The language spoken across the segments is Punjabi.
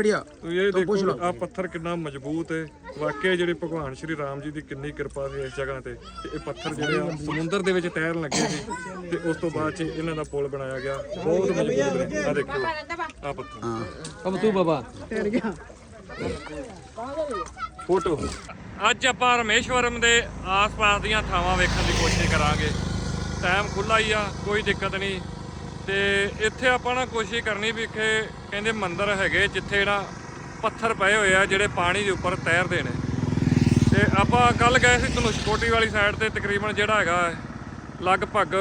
बढ़िया ਤੁਸੀਂ ਇਹ ਦੇਖੋ ਆ ਪੱਥਰ ਕਿੰਨਾ ਮਜ਼ਬੂਤ ਹੈ ਵਾਕਿਆ ਜਿਹੜੇ ਭਗਵਾਨ ਸ਼੍ਰੀ ਰਾਮ ਜੀ ਦੀ ਕਿੰਨੀ ਕਿਰਪਾ ਸੀ ਇਸ ਜਗ੍ਹਾ ਤੇ ਤੇ ਇਹ ਪੱਥਰ ਜਿਹੜੇ ਆ ਸਮੁੰਦਰ ਦੇ ਵਿੱਚ ਤੈਰਨ ਲੱਗੇ ਸੀ ਤੇ ਉਸ ਤੋਂ ਬਾਅਦ ਚ ਇਹਨਾਂ ਦਾ ਪੁਲ ਬਣਾਇਆ ਗਿਆ ਬਹੁਤ ਮਜ਼ਬੂਤ ਨੇ ਆ ਦੇਖੋ ਆ ਪੱਥਰ अब तू बाबा ਫੋਟੋ ਅੱਜ ਆਪਾਂ ਰਮੇਸ਼ਵਰਮ ਦੇ ਆਸ-ਪਾਸ ਦੀਆਂ ਥਾਵਾਂ ਵੇਖਣ ਦੀ ਕੋਸ਼ਿਸ਼ ਕਰਾਂਗੇ ਟਾਈਮ ਖੁੱਲਾ ਹੀ ਆ ਕੋਈ ਦਿੱਕਤ ਨਹੀਂ ਤੇ ਇੱਥੇ ਆਪਾਂ ਨਾ ਕੋਸ਼ਿਸ਼ ਕਰਨੀ ਵੀ ਇੱਥੇ ਕਹਿੰਦੇ ਮੰਦਰ ਹੈਗੇ ਜਿੱਥੇ ਨਾ ਪੱਥਰ ਪਏ ਹੋਏ ਆ ਜਿਹੜੇ ਪਾਣੀ ਦੇ ਉੱਪਰ ਤੈਰਦੇ ਨੇ। ਤੇ ਆਪਾਂ ਕੱਲ ਗਏ ਸੀ ਧਨੁਸ਼ਕੋਟੀ ਵਾਲੀ ਸਾਈਡ ਤੇ, ਤਕਰੀਬਨ ਜਿਹੜਾ ਹੈਗਾ ਲਗਭਗ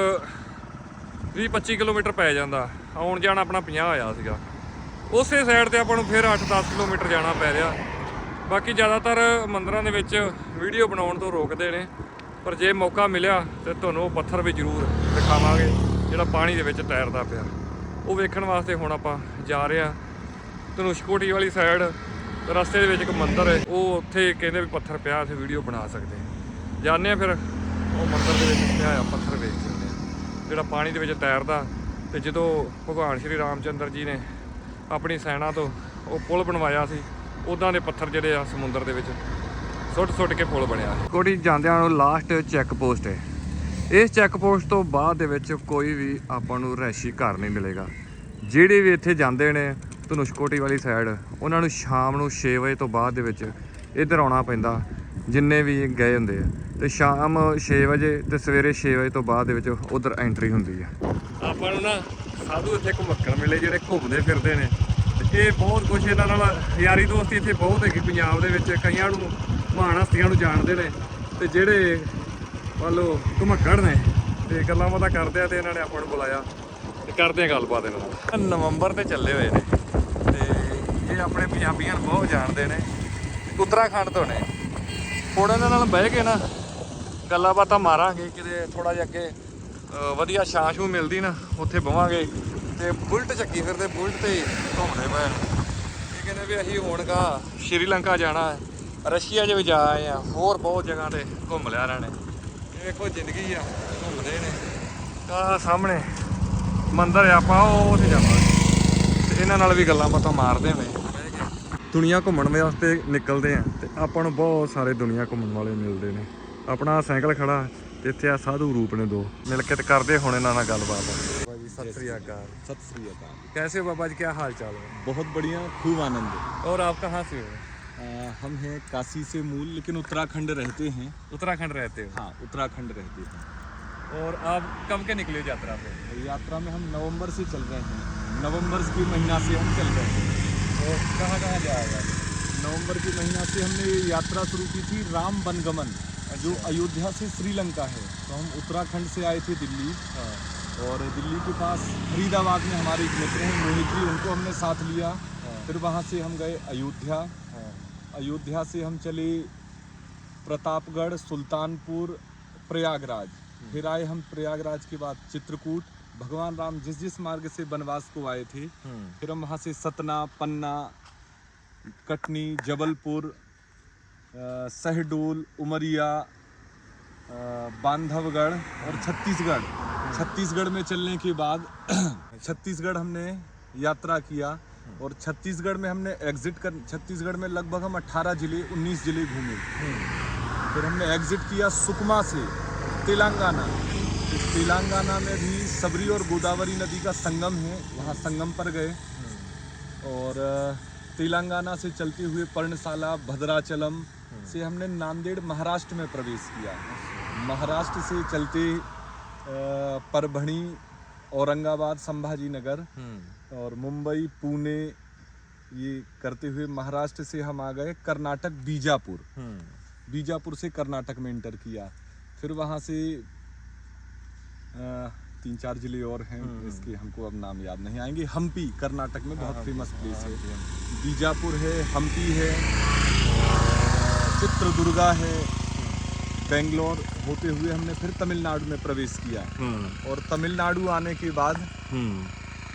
20-25 ਕਿਲੋਮੀਟਰ ਪੈ ਜਾਂਦਾ। ਆਉਣ ਜਾਣ ਆਪਣਾ 50 ਹੋਇਆ ਸੀਗਾ। ਉਸੇ ਸਾਈਡ ਤੇ ਆਪਾਂ ਨੂੰ ਫਿਰ 8-10 ਕਿਲੋਮੀਟਰ ਜਾਣਾ ਪੈ ਰਿਹਾ। ਬਾਕੀ ਜ਼ਿਆਦਾਤਰ ਮੰਦਰਾਂ ਦੇ ਵਿੱਚ ਵੀਡੀਓ ਬਣਾਉਣ ਤੋਂ ਰੋਕਦੇ ਨੇ। ਪਰ ਜੇ ਮੌਕਾ ਮਿਲਿਆ ਤੇ ਤੁਹਾਨੂੰ ਉਹ ਪੱਥਰ ਵੀ ਜ਼ਰੂਰ ਦਿਖਾਵਾਂਗੇ, ਜਿਹੜਾ ਪਾਣੀ ਦੇ ਵਿੱਚ ਤੈਰਦਾ ਪਿਆ। ਉਹ ਵੇਖਣ ਵਾਸਤੇ ਹੁਣ ਆਪਾਂ ਜਾ ਰਹੇ ਆ ਧਨੁਸ਼ਕੋਟੀ ਵਾਲੀ ਸਾਈਡ ਰਸਤੇ ਦੇ ਵਿੱਚ ਇੱਕ ਮੰਦਿਰ ਹੈ। ਉਹ ਉੱਥੇ ਕਹਿੰਦੇ ਵੀ ਪੱਥਰ ਪਿਆ, ਅਸੀਂ ਵੀਡੀਓ ਬਣਾ ਸਕਦੇ ਹਾਂ। ਜਾਂਦੇ ਆ ਫਿਰ, ਉਹ ਮੰਦਿਰ ਦੇ ਵਿੱਚ ਪਿਆ ਆ ਪੱਥਰ ਵੇਖ ਸਕਦੇ ਆ ਜਿਹੜਾ ਪਾਣੀ ਦੇ ਵਿੱਚ ਤੈਰਦਾ, ਤੇ ਜਦੋਂ ਭਗਵਾਨ ਸ਼੍ਰੀ ਰਾਮਚੰਦਰ ਜੀ ਨੇ ਆਪਣੀ ਸੈਨਾ ਤੋਂ ਉਹ ਪੁਲ ਬਣਵਾਇਆ ਸੀ ਉਦਾਂ ਦੇ ਪੱਥਰ ਜਿਹੜੇ ਆ ਸਮੁੰਦਰ ਦੇ ਵਿੱਚ ਸੁੱਟ ਸੁੱਟ ਕੇ ਪੁਲ ਬਣਿਆ। ਕੋਟੀ ਜਾਂਦਿਆਂ ਨੂੰ ਲਾਸਟ ਚੈੱਕ ਪੋਸਟ ਹੈ। ਇਸ ਚੈੱਕ ਪੋਸਟ ਤੋਂ ਬਾਅਦ ਦੇ ਵਿੱਚ ਕੋਈ ਵੀ ਆਪਾਂ ਨੂੰ ਰੈਸ਼ੀ ਘਰ ਨਹੀਂ ਮਿਲੇਗਾ। ਜਿਹੜੇ ਵੀ ਇੱਥੇ ਜਾਂਦੇ ਨੇ ਧਨੁਸ਼ਕੋਟੀ ਵਾਲੀ ਸਾਈਡ ਉਹਨਾਂ ਨੂੰ ਸ਼ਾਮ ਨੂੰ 6 ਵਜੇ ਤੋਂ ਬਾਅਦ ਦੇ ਵਿੱਚ ਇੱਧਰ ਆਉਣਾ ਪੈਂਦਾ, ਜਿੰਨੇ ਵੀ ਗਏ ਹੁੰਦੇ ਆ। ਤੇ ਸ਼ਾਮ 6 ਵਜੇ ਤੇ ਸਵੇਰੇ 6 ਵਜੇ ਤੋਂ ਬਾਅਦ ਦੇ ਵਿੱਚ ਉਧਰ ਐਂਟਰੀ ਹੁੰਦੀ ਆ। ਆਪਾਂ ਨੂੰ ਨਾ ਸਾਧੂ ਇੱਥੇ ਘੁਮੱਕਣ ਮਿਲੇ ਜਿਹੜੇ ਘੁੰਮਦੇ ਫਿਰਦੇ ਨੇ। ਤੇ ਇਹ ਬਹੁਤ ਕੁਝ ਇਹਨਾਂ ਨਾਲ, ਯਾਰੀ ਦੋਸਤੀ ਇੱਥੇ ਬਹੁਤ ਹੈਗੀ ਪੰਜਾਬ ਦੇ ਵਿੱਚ, ਕਈਆਂ ਨੂੰ, ਮਹਾਨ ਹਸਤੀਆਂ ਨੂੰ ਜਾਣਦੇ ਨੇ। ਤੇ ਜਿਹੜੇ ਮੰਨ ਲਓ ਨੇ ਤੇ ਗੱਲਾਂ ਬਾਤਾਂ ਕਰਦੇ ਆ ਤੇ ਇਹਨਾਂ ਨੇ ਆਪਾਂ ਨੂੰ ਬੁਲਾਇਆ। ਤੇ ਕਰਦੇ ਆ ਗੱਲਬਾਤ ਇਹਨਾਂ ਨਾਲ। ਨਵੰਬਰ ਤੇ ਚੱਲੇ ਹੋਏ ਨੇ ਤੇ ਇਹ ਆਪਣੇ ਪੰਜਾਬੀਆਂ ਨੂੰ ਬਹੁਤ ਜਾਣਦੇ ਨੇ। ਉੱਤਰਾਖੰਡ ਤੋਂ ਨੇ। ਹੁਣ ਇਹਨਾਂ ਨਾਲ ਬਹਿ ਕੇ ਨਾ ਗੱਲਾਂ ਬਾਤਾਂ ਮਾਰਾਂਗੇ, ਕਿਤੇ ਥੋੜਾ ਜਿਹਾ ਅੱਗੇ ਵਧੀਆ ਛਾਂ ਛੂ ਮਿਲਦੀ ਨਾ, ਉੱਥੇ ਬਵਾਂਗੇ। ਤੇ ਬੁਲਟ ਚੱਕੀ ਫਿਰਦੇ, ਬੁਲਟ ਤੇ ਹੀ ਘੁੰਮਦੇ ਪਏ ਨੇ। ਇਹ ਕਹਿੰਦੇ ਵੀ ਅਸੀਂ ਹੁਣ ਕਾ ਸ਼੍ਰੀਲੰਕਾ ਜਾਣਾ ਹੈ, ਰਸ਼ੀਆ 'ਚ ਵੀ ਜਾ ਆਏ ਆ ਹੋਰ ਬਹੁਤ ਜਗ੍ਹਾ ਤੇ ਘੁੰਮ ਲਿਆ ਇਹਨਾਂ ਨੇ। ਸਾਹਮਣੇ ਮੰਦਰ ਆ ਆਪਾਂ ਉਹ ਤੇ ਜਾਵਾਂਗੇ। ਇਹਨਾਂ ਨਾਲ ਵੀ ਗੱਲਾਂ ਬਾਤਾਂ ਮਾਰਦੇ ਨੇ। ਦੁਨੀਆ ਘੁੰਮਣ ਵਾਸਤੇ ਨਿਕਲਦੇ ਆ ਤੇ ਆਪਾਂ ਨੂੰ ਬਹੁਤ ਸਾਰੇ ਦੁਨੀਆ ਘੁੰਮਣ ਵਾਲੇ ਮਿਲਦੇ ਨੇ। ਆਪਣਾ ਸਾਈਕਲ ਖੜਾ ਤੇ ਇੱਥੇ ਆ ਸਾਧੂ ਰੂਪ ਨੇ ਦੋ। ਮਿਲ ਕੇ ਤੇ ਕਰਦੇ ਹੁਣ ਇਹਨਾਂ ਨਾਲ ਗੱਲਬਾਤ। ਬਾਜੀ ਸਤਿ ਸ੍ਰੀ ਅਕਾਲ। ਸਤਿ ਸ੍ਰੀ ਅਕਾਲ। ਕੈਸੇ ਬਾਬਾ ਜੀ ਕੀ ਹਾਲ ਚਾਲ ਹੈ? ਬਹੁਤ ਬੜੀਆਂ ਖੂਬ ਆਨੰਦ। ਹੈ ਔਰ ਆਪ ਕਹਾਂ ਸੇ ਹੋ? आ, हम हैं काशी से मूल लेकिन उत्तराखंड रहते हैं। उत्तराखंड रहते हो? हाँ उत्तराखंड रहते हैं। और आप कब के निकले यात्रा पे? यात्रा में हम नवंबर से चल रहे हैं। नवंबर के महीना से हम चल रहे हैं। और कहाँ कहाँ जाएगा नवंबर के महीना से हमने यात्रा शुरू की थी राम वनगमन जो अयोध्या से श्रीलंका है। तो हम उत्तराखंड से आए थे दिल्ली। और दिल्ली के पास फरीदाबाद में हमारे एक मित्र हैं मोहित जी उनको हमने साथ लिया। फिर वहाँ से हम गए अयोध्या। अयोध्या से हम चले प्रतापगढ़ सुल्तानपुर प्रयागराज। फिर आए हम प्रयागराज के बाद चित्रकूट। भगवान राम जिस जिस मार्ग से वनवास को आए थे फिर हम वहाँ से सतना पन्ना कटनी जबलपुर सहडोल उमरिया बांधवगढ़ और छत्तीसगढ़। छत्तीसगढ़ में चलने के बाद छत्तीसगढ़ हमने यात्रा किया। और छत्तीसगढ़ में हमने एग्जिट कर, छत्तीसगढ़ में लगभग हम 18 ज़िले 19 ज़िले घूमे। फिर हमने एग्जिट किया सुकमा से तेलंगाना। तेलंगाना में भी सबरी और गोदावरी नदी का संगम है, वहाँ संगम पर गए। और तेलंगाना से चलते हुए पर्णशाला, भद्राचलम से हमने नांदेड़, महाराष्ट्र में प्रवेश किया। महाराष्ट्र से चलते परभणी, औरंगाबाद संभाजी नगर और मुंबई पुणे ये करते हुए महाराष्ट्र से हम आ गए कर्नाटक बीजापुर। बीजापुर से कर्नाटक में इंटर किया। फिर वहाँ से अ, तीन चार ज़िले और हैं इसके हमको अब नाम याद नहीं आएँगे। हम्पी कर्नाटक में बहुत फ़ेमस प्लेस है बीजापुर है हम्पी है चित्रदुर्गा है बेंगलोर होते हुए हमने फिर तमिलनाडु में प्रवेश किया। और तमिलनाडु आने के बाद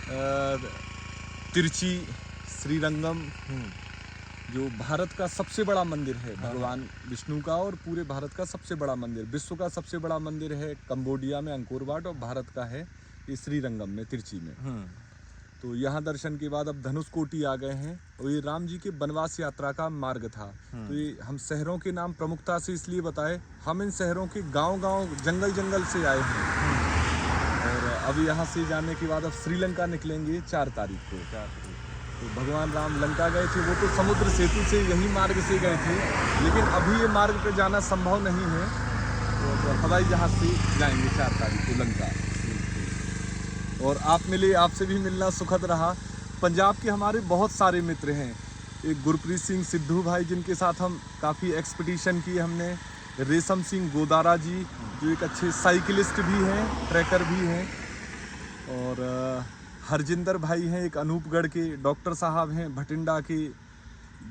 तिरुचि श्रीरंगम जो भारत का सबसे बड़ा मंदिर है भगवान विष्णु का और पूरे भारत का सबसे बड़ा मंदिर। विश्व का सबसे बड़ा मंदिर है कंबोडिया में अंकोर वाट और भारत का है ये श्रीरंगम में तिरुचि में। तो यहाँ दर्शन के बाद अब धनुष कोटी आ गए हैं और ये राम जी के वनवास यात्रा का मार्ग था। तो ये हम शहरों के नाम प्रमुखता से इसलिए बताए हम इन शहरों के गांव-गांव जंगल जंगल से आए हैं। अब यहाँ से जाने के बाद अब श्रीलंका निकलेंगे चार तारीख को। तो भगवान राम लंका गए थे, वो तो समुद्र सेतु से यही मार्ग से गए थे, लेकिन अभी ये मार्ग पे जाना संभव नहीं है। तो हवाई जहाज़ से जाएँगे चार तारीख को लंका। और आप मिले, आपसे भी मिलना सुखद रहा। पंजाब के हमारे बहुत सारे मित्र हैं। एक गुरप्रीत सिंह सिद्धू भाई, जिनके साथ हम काफ़ी एक्सपीडिशन किए हमने। रेशम सिंह गोदारा जी, जो एक अच्छे साइकिलिस्ट भी हैं ट्रैकर भी हैं। और हरजिंदर भाई हैं एक अनूपगढ़ के डॉक्टर साहब हैं भटिंडा के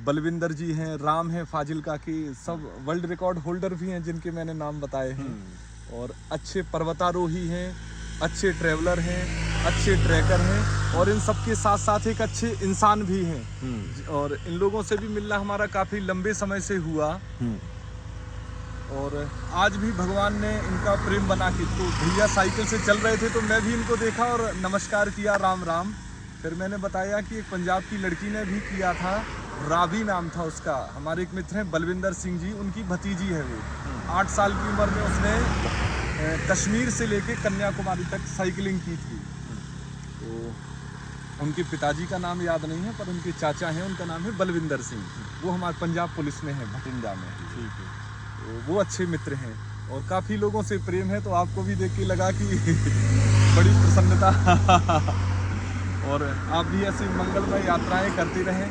बलविंदर जी हैं राम हैं फाजिलका के सब वर्ल्ड रिकॉर्ड होल्डर भी हैं जिनके मैंने नाम बताए हैं। और अच्छे पर्वतारोही हैं अच्छे ट्रैवलर हैं अच्छे ट्रैकर हैं और इन सबके साथ साथ एक अच्छे इंसान भी हैं। और इन लोगों से भी मिलना हमारा काफ़ी लंबे समय से हुआ। और आज भी भगवान ने इनका प्रेम बना के तो भैया साइकिल से चल रहे थे तो मैं भी इनको देखा और नमस्कार किया, राम राम। फिर मैंने बताया कि एक पंजाब की लड़की ने भी किया था, रावी नाम था उसका। हमारे एक मित्र हैं, बलविंदर सिंह जी, उनकी भतीजी है वो। आठ साल की उम्र में उसने कश्मीर से लेके कन्याकुमारी तक साइकिलिंग की थी। तो उनके पिताजी का नाम याद नहीं है, पर उनके चाचा हैं, उनका नाम है बलविंदर सिंह। वो हमारे पंजाब पुलिस में है, भटिंडा में। ठीक है। तो वो अच्छे मित्र हैं और काफ़ी लोगों से प्रेम है तो आपको भी देख के लगा कि बड़ी प्रसन्नता। और आप भी ऐसी मंगलमय यात्राएँ करते रहें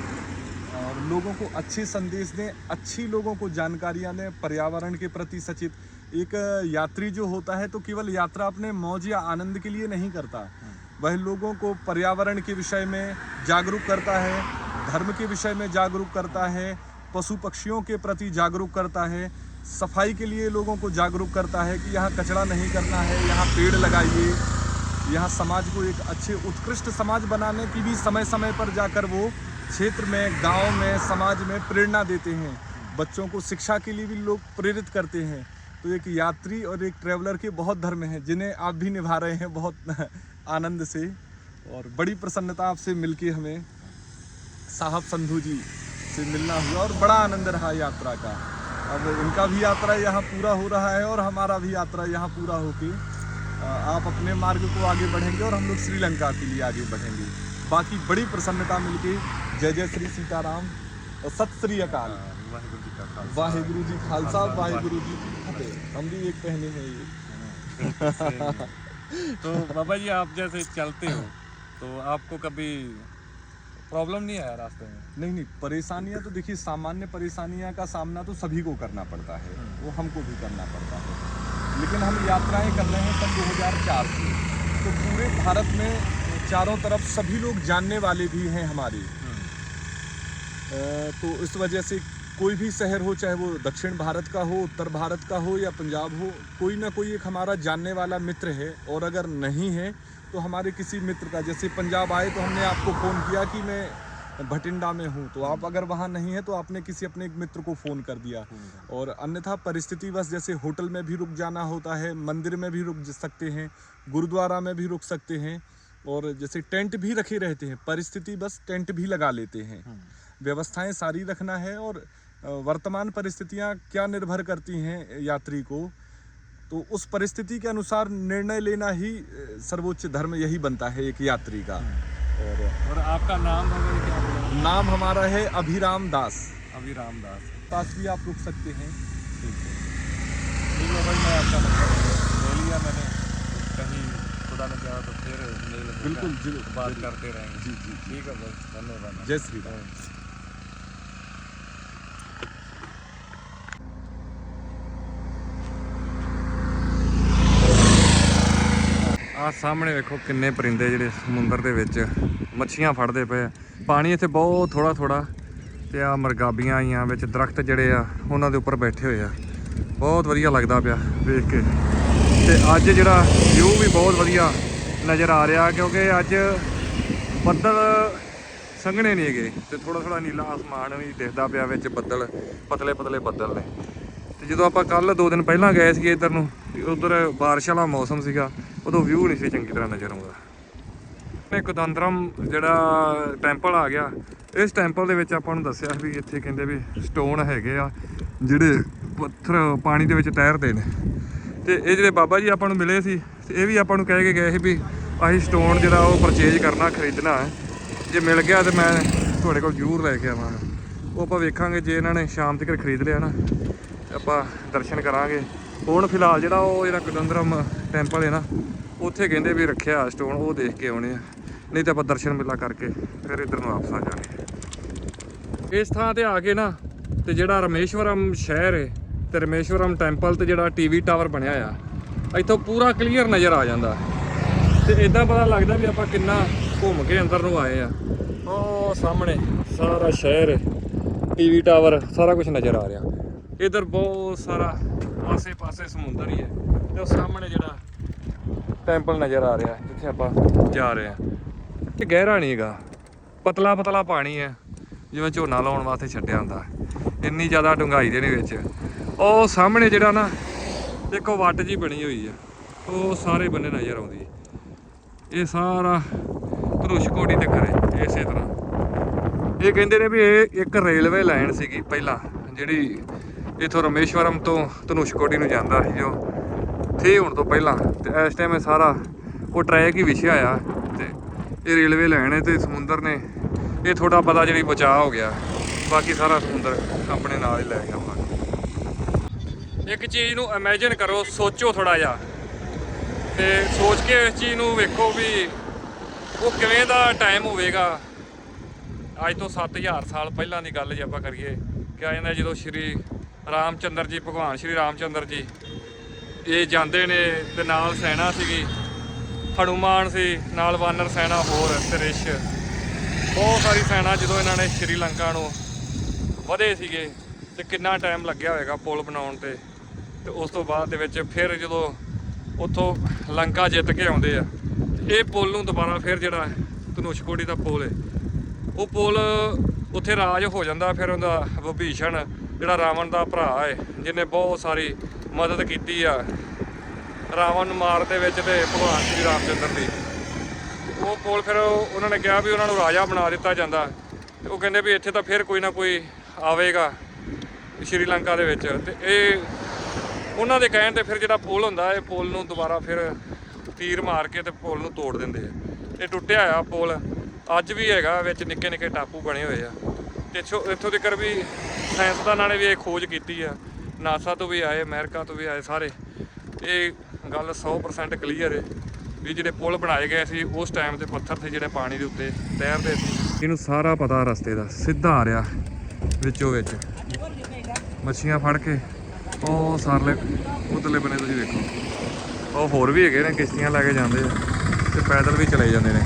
और लोगों को अच्छे संदेश दें, अच्छी लोगों को जानकारियाँ दें, पर्यावरण के प्रति सचेत। एक यात्री जो होता है तो केवल यात्रा अपने मौज या आनंद के लिए नहीं करता। वह लोगों को पर्यावरण के विषय में जागरूक करता है, धर्म के विषय में जागरूक करता है, पशु पक्षियों के प्रति जागरूक करता है सफ़ाई के लिए लोगों को जागरूक करता है कि यहाँ कचरा नहीं करना है, यहाँ पेड़ लगाइए। यहाँ समाज को एक अच्छे उत्कृष्ट समाज बनाने की भी समय समय पर जाकर वो क्षेत्र में, गाँव में, समाज में प्रेरणा देते हैं। बच्चों को शिक्षा के लिए भी लोग प्रेरित करते हैं। तो एक यात्री और एक ट्रैवलर के बहुत धर्म हैं, जिन्हें आप भी निभा रहे हैं बहुत आनंद से। और बड़ी प्रसन्नता आपसे मिलके हमें साहब संधू जी से मिलना हुआ और बड़ा आनंद रहा यात्रा का। अब इनका भी यात्रा यहाँ पूरा हो रहा है और हमारा भी यात्रा यहाँ पूरा होके आप अपने मार्ग को आगे बढ़ेंगे और हम लोग श्रीलंका के लिए आगे बढ़ेंगे। बाकी बड़ी प्रसन्नता मिलके जय जय श्री सीताराम और सत श्री अकाल। हाँ, वाहेगुरु जी खालसा। वाहेगुरु जी की फतेह। हम भी एक पहने हैं ये। तो बाबा जी आप जैसे चलते हो तो आपको कभी प्रॉब्लम नहीं आया रास्ते में? नहीं नहीं परेशानियाँ तो देखिए सामान्य परेशानियाँ का सामना तो सभी को करना पड़ता है। वो हमको भी करना पड़ता है। लेकिन हम यात्राएँ कर रहे हैं सन 2004 से। तो पूरे भारत में चारों तरफ़ सभी लोग जानने वाले भी हैं हमारे। तो इस वजह से कोई भी शहर हो चाहे वो दक्षिण भारत का हो उत्तर भारत का हो या पंजाब हो कोई ना कोई एक हमारा जानने वाला मित्र है। और अगर नहीं है तो हमारे किसी मित्र का जैसे पंजाब आए तो हमने आपको फ़ोन किया कि मैं भटिंडा में हूँ तो आप अगर वहाँ नहीं है तो आपने किसी अपने एक मित्र को फ़ोन कर दिया। और अन्यथा परिस्थिति बस जैसे होटल में भी रुक जाना होता है मंदिर में भी रुक सकते हैं गुरुद्वारा में भी रुक सकते हैं और जैसे टेंट भी रखे रहते हैं परिस्थिति बस टेंट भी लगा लेते हैं। व्यवस्थाएँ सारी रखना है और वर्तमान परिस्थितियाँ क्या निर्भर करती हैं यात्री को तो उस परिस्थिति के अनुसार निर्णय लेना ही सर्वोच्च धर्म यही बनता है एक यात्री का। और आपका नाम क्या है नाम हमारा है अभिराम दास। अभिराम दास। पास भी आप रुक सकते हैं। ठीक है। ठीक है भाई मैं आपका नंबर ले लिया मैंने। कहीं खुदा न चाहा तो फिर बिल्कुल, जी, बात करते रहेंगे। जी जी ठीक है भाई धन्यवाद। जय श्री राम। ਆ ਸਾਹਮਣੇ ਵੇਖੋ ਕਿੰਨੇ ਪਰਿੰਦੇ ਜਿਹੜੇ ਸਮੁੰਦਰ ਦੇ ਵਿੱਚ ਮੱਛੀਆਂ ਫੜਦੇ ਪਏ ਆ। ਪਾਣੀ ਇੱਥੇ ਬਹੁਤ ਥੋੜਾ ਥੋੜਾ ਤੇ ਆ ਮਰਗਾਬੀਆਂ ਆਈਆਂ, ਵਿੱਚ ਦਰਖਤ ਜਿਹੜੇ ਆ, ਉਹਨਾਂ ਦੇ ਉੱਪਰ ਬੈਠੇ ਹੋਏ ਆ। ਬਹੁਤ ਵਧੀਆ ਲੱਗਦਾ ਪਿਆ ਵੇਖ ਕੇ। ਤੇ ਅੱਜ ਜਿਹੜਾ ਵਿਊ ਵੀ ਬਹੁਤ ਵਧੀਆ ਨਜ਼ਰ ਆ ਰਿਹਾ, ਕਿਉਂਕਿ ਅੱਜ ਬੱਦਲ ਸੰਘਣੇ ਨਹੀਂ ਹੈਗੇ ਤੇ ਥੋੜਾ ਥੋੜਾ ਨੀਲਾ ਆਸਮਾਨ ਵੀ ਦਿਖਦਾ ਪਿਆ ਵਿੱਚ ਬੱਦਲ, ਪਤਲੇ ਪਤਲੇ ਬੱਦਲ ਨੇ। ਤੇ ਜਦੋਂ ਆਪਾਂ ਕੱਲ ਦੋ ਦਿਨ ਪਹਿਲਾਂ ਗਏ ਸੀਗੇ ਇੱਧਰ ਨੂੰ ਉਧਰ ਬਾਰਿਸ਼ ਵਾਲਾ ਮੌਸਮ ਸੀਗਾ। ਉਦੋਂ ਵਿਊ ਨਹੀਂ ਸੀ ਚੰਗੀ ਤਰ੍ਹਾਂ ਨਜ਼ਰ ਆਉਂਦਾ। ਇੱਕ ਦੰਦਰਮ ਜਿਹੜਾ ਟੈਂਪਲ ਆ ਗਿਆ, ਇਸ ਟੈਂਪਲ ਦੇ ਵਿੱਚ ਆਪਾਂ ਨੂੰ ਦੱਸਿਆ ਵੀ ਇੱਥੇ ਕਹਿੰਦੇ ਵੀ ਸਟੋਨ ਹੈਗੇ ਆ, ਜਿਹੜੇ ਪੱਥਰ ਪਾਣੀ ਦੇ ਵਿੱਚ ਤੈਰਦੇ ਨੇ। ਤੇ ਇਹ ਜਿਹੜੇ ਬਾਬਾ ਜੀ ਆਪਾਂ ਨੂੰ ਮਿਲੇ ਸੀ, ਤੇ ਇਹ ਵੀ ਆਪਾਂ ਨੂੰ ਕਹਿ ਕੇ ਗਏ ਸੀ ਵੀ ਅਸੀਂ ਸਟੋਨ ਜਿਹੜਾ ਉਹ ਪਰਚੇਜ ਕਰਨਾ, ਖਰੀਦਣਾ ਹੈ। ਜੇ ਮਿਲ ਗਿਆ ਤੇ ਮੈਂ ਤੁਹਾਡੇ ਕੋਲ ਜ਼ਰੂਰ ਲੈ ਕੇ ਆਵਾਂਗਾ। ਉਹ ਆਪਾਂ ਵੇਖਾਂਗੇ, ਜੇ ਇਹਨਾਂ ਨੇ ਸ਼ਾਮ ਤੱਕ ਖਰੀਦ ਲਿਆ ਨਾ, ਆਪਾਂ ਦਰਸ਼ਨ ਕਰਾਂਗੇ। ਹੁਣ ਫਿਲਹਾਲ ਜਿਹੜਾ ਉਹ ਜਿਹੜਾ ਕੁਦੰਦਰਮ ਟੈਂਪਲ ਹੈ ਨਾ, ਉੱਥੇ ਕਹਿੰਦੇ ਵੀ ਰੱਖਿਆ ਸਟੋਨ ਉਹ ਦੇਖ ਕੇ ਆਉਣੇ ਆ। ਨਹੀਂ ਤਾਂ ਆਪਾਂ ਦਰਸ਼ਨ ਮੇਲਾ ਕਰਕੇ ਫਿਰ ਇੱਧਰ ਨੂੰ ਵਾਪਸ ਆ ਜਾਣੇ ਇਸ ਥਾਂ ਤੇ ਆ ਕੇ ਨਾ, ਤੇ ਜਿਹੜਾ ਰਮੇਸ਼ਵਰਮ ਸ਼ਹਿਰ ਹੈ, ਤੇ ਰਮੇਸ਼ਵਰਮ ਟੈਂਪਲ ਤੇ ਜਿਹੜਾ ਟੀਵੀ ਟਾਵਰ ਬਣਿਆ ਆ, ਇੱਥੋਂ ਪੂਰਾ ਕਲੀਅਰ ਨਜ਼ਰ ਆ ਜਾਂਦਾ। ਤੇ ਇਦਾਂ ਪਤਾ ਲੱਗਦਾ ਵੀ ਆਪਾਂ ਕਿੰਨਾ ਘੁੰਮ ਕੇ ਅੰਦਰ ਨੂੰ ਆਏ ਆ। ਉਹ ਸਾਹਮਣੇ ਸਾਰਾ ਸ਼ਹਿਰ ਟੀਵੀ ਟਾਵਰ ਸਾਰਾ ਕੁਝ ਨਜ਼ਰ ਆ ਰਿਹਾ। ਇਧਰ ਬਹੁਤ ਸਾਰਾ ਆਸੇ-ਪਾਸੇ ਸਮੁੰਦਰ ਹੀ ਹੈ ਤੇ ਉਹ ਸਾਹਮਣੇ ਜਿਹੜਾ ਟੈਂਪਲ ਨਜ਼ਰ ਆ ਰਿਹਾ ਜਿੱਥੇ ਆਪਾਂ ਜਾ ਰਹੇ ਹਾਂ। ਇਹ ਗਹਿਰਾ ਨਹੀਂ ਹੈਗਾ। ਪਤਲਾ ਪਤਲਾ ਪਾਣੀ ਹੈ, ਜਿਵੇਂ ਝੋਨਾ ਲਾਉਣ ਵਾਸਤੇ ਛੱਡਿਆ ਹੁੰਦਾ ਇੰਨੀ ਜ਼ਿਆਦਾ ਡੂੰਘਾਈ ਦੇ ਨੇ ਵਿੱਚ। ਉਹ ਸਾਹਮਣੇ ਜਿਹੜਾ ਨਾ ਦੇਖੋ ਵੱਟ ਜੀ ਬਣੀ ਹੋਈ ਆ ਉਹ ਸਾਰੇ ਬੰਨੇ ਨਜ਼ਰ ਆਉਂਦੀ ਹੈ। ਇਹ ਸਾਰਾ ਧਨੁਸ਼ਕੋਟੀ ਤੱਕ ਹੈ, ਇਸੇ ਤਰ੍ਹਾਂ। ਇਹ ਕਹਿੰਦੇ ਨੇ ਵੀ ਇਹ ਇੱਕ ਰੇਲਵੇ ਲਾਈਨ ਸੀਗੀ ਪਹਿਲਾਂ, ਜਿਹੜੀ ਜਿੱਥੋਂ ਰਮੇਸ਼ਵਰਮ ਤੋਂ ਧਨੁਸ਼ਕੋਟੀ ਨੂੰ ਜਾਂਦਾ ਸੀ ਜੋ ਥੇ ਹੋਣ ਤੋਂ ਪਹਿਲਾਂ ਤੇ ਇਸ ਟਾਈਮ ਇਹ ਸਾਰਾ, ਉਹ ਟਰੈਕ ਹੀ ਵਿਛਿਆ ਆ ਤੇ ਇਹ ਰੇਲਵੇ ਲਾਈਨ ਹੈ ਤੇ ਸਮੁੰਦਰ ਨੇ, ਇਹ ਥੋੜਾ ਪਤਾ ਜਿਹੜੀ ਬਚਾਅ ਹੋ ਗਿਆ। ਬਾਕੀ ਸਾਰਾ ਸਮੁੰਦਰ ਆਪਣੇ ਨਾਲ ਹੀ ਲੈ ਗਿਆ ਇੱਕ ਚੀਜ਼ ਨੂੰ ਇਮੇਜਿਨ ਕਰੋ, ਸੋਚੋ ਥੋੜਾ ਜਿਹਾ। ਤੇ ਸੋਚ ਕੇ ਇਸ ਚੀਜ਼ ਨੂੰ ਵੇਖੋ ਵੀ ਉਹ ਕਿਵੇਂ ਦਾ ਟਾਈਮ ਹੋਵੇਗਾ। ਅੱਜ ਤੋਂ 7000 ਸਾਲ ਪਹਿਲਾਂ ਦੀ ਗੱਲ ਜੇ ਆਪਾਂ ਕਰੀਏ ਕਿ ਆ ਜਾਂਦਾ ਜਦੋਂ ਸ਼੍ਰੀ ਰਾਮਚੰਦਰ ਜੀ, ਭਗਵਾਨ ਸ਼੍ਰੀ ਰਾਮਚੰਦਰ ਜੀ। ਇਹ ਜਾਂਦੇ ਨੇ ਤੇ ਨਾਲ ਸੈਨਾ ਸੀਗੀ। ਹਨੂਮਾਨ ਸੀ, ਨਾਲ ਵਾਨਰ ਸੈਨਾ, ਹੋਰ ਤੇ ਬਹੁਤ ਸਾਰੀ ਸੈਨਾ ਜਦੋਂ ਇਹਨਾਂ ਨੇ ਸ਼੍ਰੀ ਲੰਕਾ ਨੂੰ ਵਧੇ ਸੀਗੇ ਤੇ ਕਿੰਨਾ ਟਾਈਮ ਲੱਗਿਆ ਹੋਵੇਗਾ ਪੁਲ ਬਣਾਉਣ ਤੇ। ਤੇ ਉਸ ਤੋਂ ਬਾਅਦ ਦੇ ਵਿੱਚ ਫਿਰ ਜਦੋਂ ਉੱਥੋਂ ਲੰਕਾ ਜਿੱਤ ਕੇ ਆਉਂਦੇ ਆ, ਇਹ ਪੁਲ ਨੂੰ ਦੁਬਾਰਾ ਫਿਰ ਜਿਹੜਾ ਧਨੁਸ਼ਕੋਟੀ ਦਾ ਪੁਲ ਹੈ ਉਹ ਪੁਲ ਉੱਥੇ ਰਾਜ ਹੋ ਜਾਂਦਾ, ਫਿਰ ਉਹਦਾ ਵਿਭੀਸ਼ਣ ਜਿਹੜਾ ਰਾਵਣ ਦਾ ਭਰਾ ਹੈ, ਜਿਹਨੇ ਬਹੁਤ ਸਾਰੀ ਮਦਦ ਕੀਤੀ ਆ ਰਾਵਣ ਨੂੰ ਮਾਰਨ ਦੇ ਵਿੱਚ ਤੇ ਭਗਵਾਨ ਸ਼੍ਰੀ ਰਾਮਚੰਦਰ ਦੀ। ਉਹ ਪੁਲ ਫਿਰ ਉਹਨਾਂ ਨੇ ਕਿਹਾ ਵੀ ਉਹਨਾਂ ਨੂੰ ਰਾਜਾ ਬਣਾ ਦਿੱਤਾ ਜਾਂਦਾ। ਤੇ ਉਹ ਕਹਿੰਦੇ ਵੀ ਇੱਥੇ ਤਾਂ ਫਿਰ ਕੋਈ ਨਾ ਕੋਈ ਆਵੇਗਾ ਸ਼੍ਰੀਲੰਕਾ ਦੇ ਵਿੱਚ। ਤੇ ਇਹ ਉਹਨਾਂ ਦੇ ਕਹਿਣ ਤੇ ਫਿਰ ਜਿਹੜਾ ਪੁਲ ਹੁੰਦਾ, ਇਹ ਪੁਲ ਨੂੰ ਦੁਬਾਰਾ ਫਿਰ ਤੀਰ ਮਾਰ ਕੇ ਤੇ ਪੁਲ ਨੂੰ ਤੋੜ ਦਿੰਦੇ ਆ। ਇਹ ਟੁੱਟਿਆ ਆ ਪੁਲ, ਅੱਜ ਵੀ ਹੈਗਾ, ਵਿੱਚ ਨਿੱਕੇ ਨਿੱਕੇ ਟਾਪੂ ਬਣੇ ਹੋਏ ਆ। ਤੇ ਇੱਥੋਂ ਇੱਥੋਂ ਤੱਕ ਵੀ ਸਾਇੰਸਦਾਨਾਂ ਨੇ ਵੀ ਇਹ ਖੋਜ ਕੀਤੀ ਆ। ਨਾਸਾ ਤੋਂ ਵੀ ਆਏ, ਅਮਰੀਕਾ ਤੋਂ ਵੀ ਆਏ ਸਾਰੇ। ਇਹ ਗੱਲ 100% ਕਲੀਅਰ ਹੈ ਵੀ ਜਿਹੜੇ ਪੁਲ ਬਣਾਏ ਗਏ ਸੀ, ਉਸ ਟਾਈਮ ਦੇ ਪੱਥਰ ਤੇ ਜਿਹੜੇ ਪਾਣੀ ਦੇ ਉੱਤੇ ਤੈਰਦੇ ਸੀ। ਇਹਨੂੰ ਸਾਰਾ ਪਤਾ ਰਸਤੇ ਦਾ, ਸਿੱਧਾ ਆ ਰਿਹਾ ਵਿੱਚੋਂ ਵਿੱਚ। ਮੱਛੀਆਂ ਫੜ ਕੇ, ਉਹ ਸਰਲੇ ਉਤਲੇ ਬਨੇ ਤੁਸੀਂ ਵੇਖੋ। ਉਹ ਹੋਰ ਵੀ ਹੈਗੇ ਨੇ, ਕਿਸ਼ਤੀਆਂ ਲੈ ਕੇ ਜਾਂਦੇ ਆ ਤੇ ਪੈਦਲ ਵੀ ਚਲੇ ਜਾਂਦੇ ਨੇ।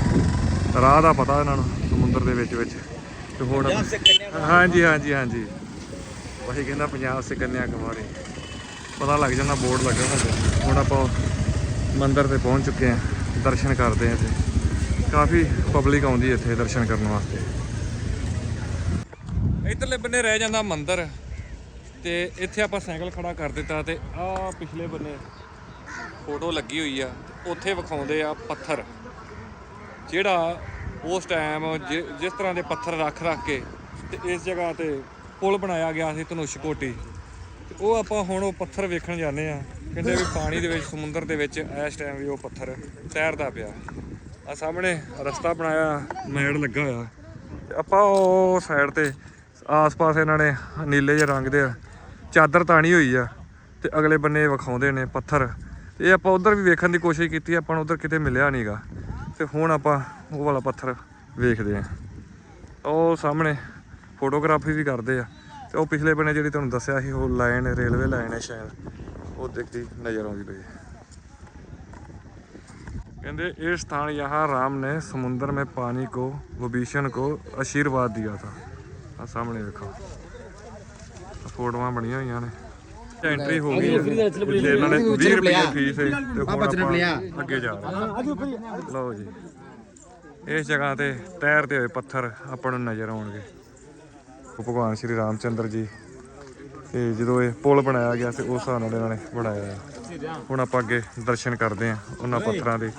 ਰਾਹ ਦਾ ਪਤਾ ਇਹਨਾਂ ਨੂੰ, ਸਮੁੰਦਰ ਦੇ ਵਿੱਚ ਵਿੱਚ। ਤੇ ਹੁਣ ਹਾਂਜੀ ਹਾਂਜੀ ਹਾਂਜੀ। ਉਹੀ ਕਹਿੰਦਾ ਪੰਜਾਬ ਸੇ ਕੰਨਿਆ ਕੁਮਾਰੀ ਪਤਾ ਲੱਗ ਜਾਂਦਾ ਬੋਰਡ ਲੱਗਾ ਹੁੰਦਾ ਹੁਣ ਆਪਾਂ ਮੰਦਿਰ ਤੇ ਪਹੁੰਚ ਚੁੱਕੇ ਆ ਦਰਸ਼ਨ ਕਰਦੇ ਆ ਤੇ ਕਾਫੀ ਪਬਲਿਕ ਆਉਂਦੀ ਹੈ ਇੱਥੇ ਦਰਸ਼ਨ ਕਰਨ ਵਾਸਤੇ। ਇਧਰਲੇ ਬੰਨੇ ਰਹਿ ਜਾਂਦਾ ਮੰਦਿਰ ਤੇ ਇੱਥੇ ਆਪਾਂ ਸਾਈਕਲ ਖੜਾ ਕਰ ਦਿੱਤਾ ਤੇ ਆਹ ਪਿਛਲੇ ਬੰਨੇ ਫੋਟੋ ਲੱਗੀ ਹੋਈ ਆ। ਉੱਥੇ ਵਿਖਾਉਂਦੇ ਆ ਪੱਥਰ। ਜਿਹੜਾ ਉਸ ਟਾਈਮ ਜਿਸ ਤਰ੍ਹਾਂ ਦੇ ਪੱਥਰ ਰੱਖ ਰੱਖ ਕੇ ਤੇ ਇਸ ਜਗ੍ਹਾ ਤੇ ਪੁਲ ਬਣਾਇਆ ਗਿਆ ਸੀ ਧਨੁਸ਼ਕੋਟੀ ਤੇ ਉਹ ਆਪਾਂ ਹੁਣ ਉਹ ਪੱਥਰ ਵੇਖਣ ਜਾਂਦੇ ਆ ਕਹਿੰਦੇ ਵੀ ਪਾਣੀ ਦੇ ਵਿੱਚ, ਸਮੁੰਦਰ ਦੇ ਵਿੱਚ ਇਸ ਟਾਈਮ ਵੀ ਉਹ ਪੱਥਰ ਤੈਰਦਾ ਪਿਆ। ਆ ਸਾਹਮਣੇ ਰਸਤਾ ਬਣਾਇਆ, ਮੈੜ ਲੱਗਾ ਹੋਇਆ। ਤੇ ਆਪਾਂ ਉਹ ਸਾਈਡ ਤੇ ਆਸ-ਪਾਸ ਇਹਨਾਂ ਨੇ ਨੀਲੇ ਜਿਹੇ ਰੰਗ ਦੇ ਚਾਦਰ ਤਾਣੀ ਹੋਈ ਆ ਤੇ ਅਗਲੇ ਬੰਨੇ ਵਿਖਾਉਂਦੇ ਨੇ ਪੱਥਰ। ਇਹ ਆਪਾਂ ਉਧਰ ਵੀ ਵੇਖਣ ਦੀ ਕੋਸ਼ਿਸ਼ ਕੀਤੀ, ਆਪਾਂ ਨੂੰ ਉਧਰ ਕਿਤੇ ਮਿਲਿਆ ਨਹੀਂਗਾ ਤੇ ਹੁਣ ਆਪਾਂ ਉਹ ਵਾਲਾ ਪੱਥਰ ਵੇਖਦੇ ਆਂ ਉਹ ਸਾਹਮਣੇ ਫੋਟੋਗ੍ਰਾਫੀ ਵੀ ਕਰਦੇ ਆ। ਤੇ ਉਹ ਪਿਛਲੇ ਬੰਨੇ ਜਿਹੜੀ ਤੁਹਾਨੂੰ ਦੱਸਿਆ ਸੀ, ਉਹ ਲਾਈਨ, ਰੇਲਵੇ ਲਾਈਨ ਹੈ ਸ਼ਾਇਦ। ਉਹ ਦਿਖਦੀ ਨਜ਼ਰ ਆਉਂਦੀ ਪਈ ਕਹਿੰਦੇ ਇਹ ਸਥਾਨ ਯਹਾਂ ਰਾਮ ਨੇ ਸਮੁੰਦਰ में ਪਾਣੀ ਕੋ, ਵਿਭੀਸ਼ਣ ਕੋ ਆਸ਼ੀਰਵਾਦ ਦਿਆ ਥਾ। ਆ ਸਾਹਮਣੇ ਵੇਖੋ। ਫੋਟੋਆਂ ਬਣੀਆਂ ਹੋਈਆਂ ਨੇ। ਐਂਟਰੀ ਹੋ ਗਈ ਹੈ। ਇਹਨਾਂ ਨੇ 20 ਰੁਪਏ ਫੀਸ ਹੈ। ਤੇ ਹੁਣ ਆਪਾਂ ਅੱਗੇ ਜਾ ਰਹੇ ਹਾਂ। ਲਓ ਜੀ। ਇਸ ਜਗ੍ਹਾ ਤੇ ਤੈਰਦੇ ਹੋਏ ਪੱਥਰ ਆਪਾਂ ਨੂੰ ਨਜ਼ਰ ਆਉਣਗੇ। ਉਹ ਭਗਵਾਨ ਸ਼੍ਰੀ ਰਾਮਚੰਦਰ ਜੀ ਤੇ ਜਦੋਂ ਇਹ ਪੁਲ ਬਣਾਇਆ ਗਿਆ ਸੀ ਉਸ ਹਿਸਾਬ ਨਾਲ ਇਹਨਾਂ ਨੇ ਬਣਾਇਆ ਹੈ। ਹੁਣ ਆਪਾਂ ਅੱਗੇ ਦਰਸ਼ਨ ਕਰਦੇ ਹਾਂ ਉਹਨਾਂ ਪੱਥਰਾਂ ਦੇ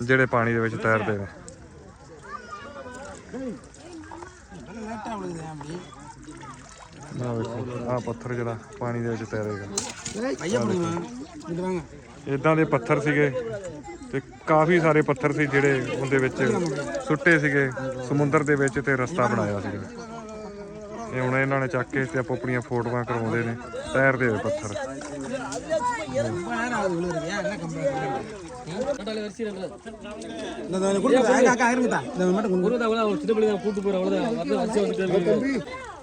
ਜਿਹੜੇ ਪਾਣੀ ਦੇ ਵਿੱਚ ਤੈਰਦੇ ਨੇ। ਆ ਵੇਖੋ ਆ ਪੱਥਰ ਜਿਹੜਾ ਪਾਣੀ ਦੇ ਵਿੱਚ ਤੈਰੇਗਾ। ਇਦਾਂ ਦੇ ਪੱਥਰ ਸੀਗੇ ਤੇ ਕਾਫੀ ਸਾਰੇ ਪੱਥਰ ਸੀ ਜਿਹੜੇ ਉਹਦੇ ਵਿੱਚ ਸੁੱਟੇ ਸੀਗੇ ਸਮੁੰਦਰ ਦੇ ਵਿੱਚ ਤੇ ਰਸਤਾ ਬਣਾਇਆ ਸੀਗਾ। ਇਹ ਹੁਣ ਇਹਨਾਂ ਨੇ ਚੱਕ ਕੇ ਤੇ ਆਪੋ ਆਪਣੀਆਂ ਫੋਟੋਆਂ ਕਰਵਾਉਂਦੇ ਨੇ ਤੈਰਦੇ ਹੋਏ ਪੱਥਰ।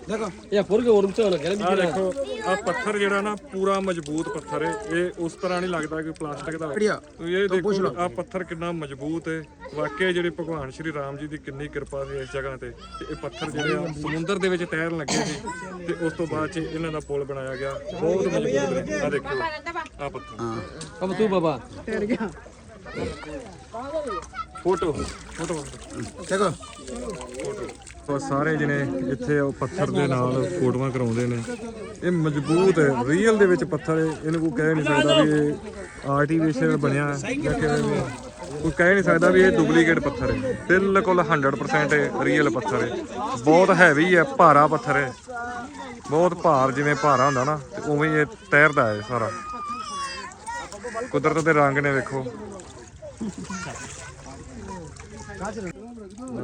ਇਹ ਫੁਰਕੇ ਹੋਰ ਉੱਚਾ ਹੋਣਾ ਕਹਿੰਦਾ ਆ ਦੇਖੋ ਆ ਪੱਥਰ ਜਿਹੜਾ ਨਾ ਪੂਰਾ ਮਜ਼ਬੂਤ ਪੱਥਰ ਹੈ। ਇਹ ਉਸ ਤਰ੍ਹਾਂ ਨਹੀਂ ਲੱਗਦਾ ਕਿ ਪਲਾਸਟਿਕ ਦਾ। ਹੋਵੇ। ਇਹ ਦੇਖੋ ਆ ਪੱਥਰ ਕਿੰਨਾ ਮਜ਼ਬੂਤ ਹੈ। ਵਾਕਿਆ ਜਿਹੜੇ ਭਗਵਾਨ ਸ਼੍ਰੀ ਰਾਮ ਜੀ ਦੀ ਕਿੰਨੀ ਕਿਰਪਾ ਸੀ ਇਸ ਜਗ੍ਹਾ ਤੇ। ਤੇ ਇਹ ਪੱਥਰ ਜਿਹੜੇ ਸਮੁੰਦਰ ਦੇ ਵਿੱਚ ਤੈਰਨ ਲੱਗੇ ਸੀ। ਤੇ ਉਸ ਤੋਂ ਬਾਅਦ ਚ ਇਹਨਾਂ ਦਾ ਪੁਲ ਬਣਾਇਆ ਗਿਆ। ਬਹੁਤ ਮਜ਼ਬੂਤ ਆ ਦੇਖੋ ਆ ਪੱਥਰ। ਅਬ ਤੂੰ ਬਾਬਾ। ਫੋਟੋ। ਫੋਟੋ ਦੇਖੋ। ਫੋਟੋ ਸਾਰੇ ਜਿਹਨੇ ਇੱਥੇ ਉਹ ਪੱਥਰ ਦੇ ਨਾਲ ਫੋਟੋਆਂ ਕਰਾਉਂਦੇ ਨੇ। ਇਹ ਮਜ਼ਬੂਤ ਹੈ। ਰੀਅਲ ਦੇ ਵਿੱਚ ਪੱਥਰ ਇਹਨੂੰ ਕੋਈ ਕਹਿ ਨਹੀਂ ਸਕਦਾ ਵੀ ਇਹ ਆਰਟੀਫੀਸ਼ੀਅਲ ਬਣਿਆ ਹੈ ਜਾਂ ਕਿਵੇਂ ਵੀ। ਕੋਈ ਕਹਿ ਨਹੀਂ ਸਕਦਾ ਵੀ ਇਹ ਡੁਪਲੀਕੇਟ ਪੱਥਰ ਹੈ। ਬਿਲਕੁਲ 100% ਰੀਅਲ ਪੱਥਰ ਹੈ। ਬਹੁਤ ਹੈਵੀ ਹੈ। ਭਾਰਾ ਪੱਥਰ ਹੈ। ਬਹੁਤ ਭਾਰ ਜਿਵੇਂ ਭਾਰਾ ਹੁੰਦਾ ਨਾ ਤੇ ਉਵੇਂ ਇਹ ਤੈਰਦਾ ਹੈ ਸਾਰਾ। ਕੁਦਰਤ ਦੇ ਰੰਗ ਨੇ ਵੇਖੋ।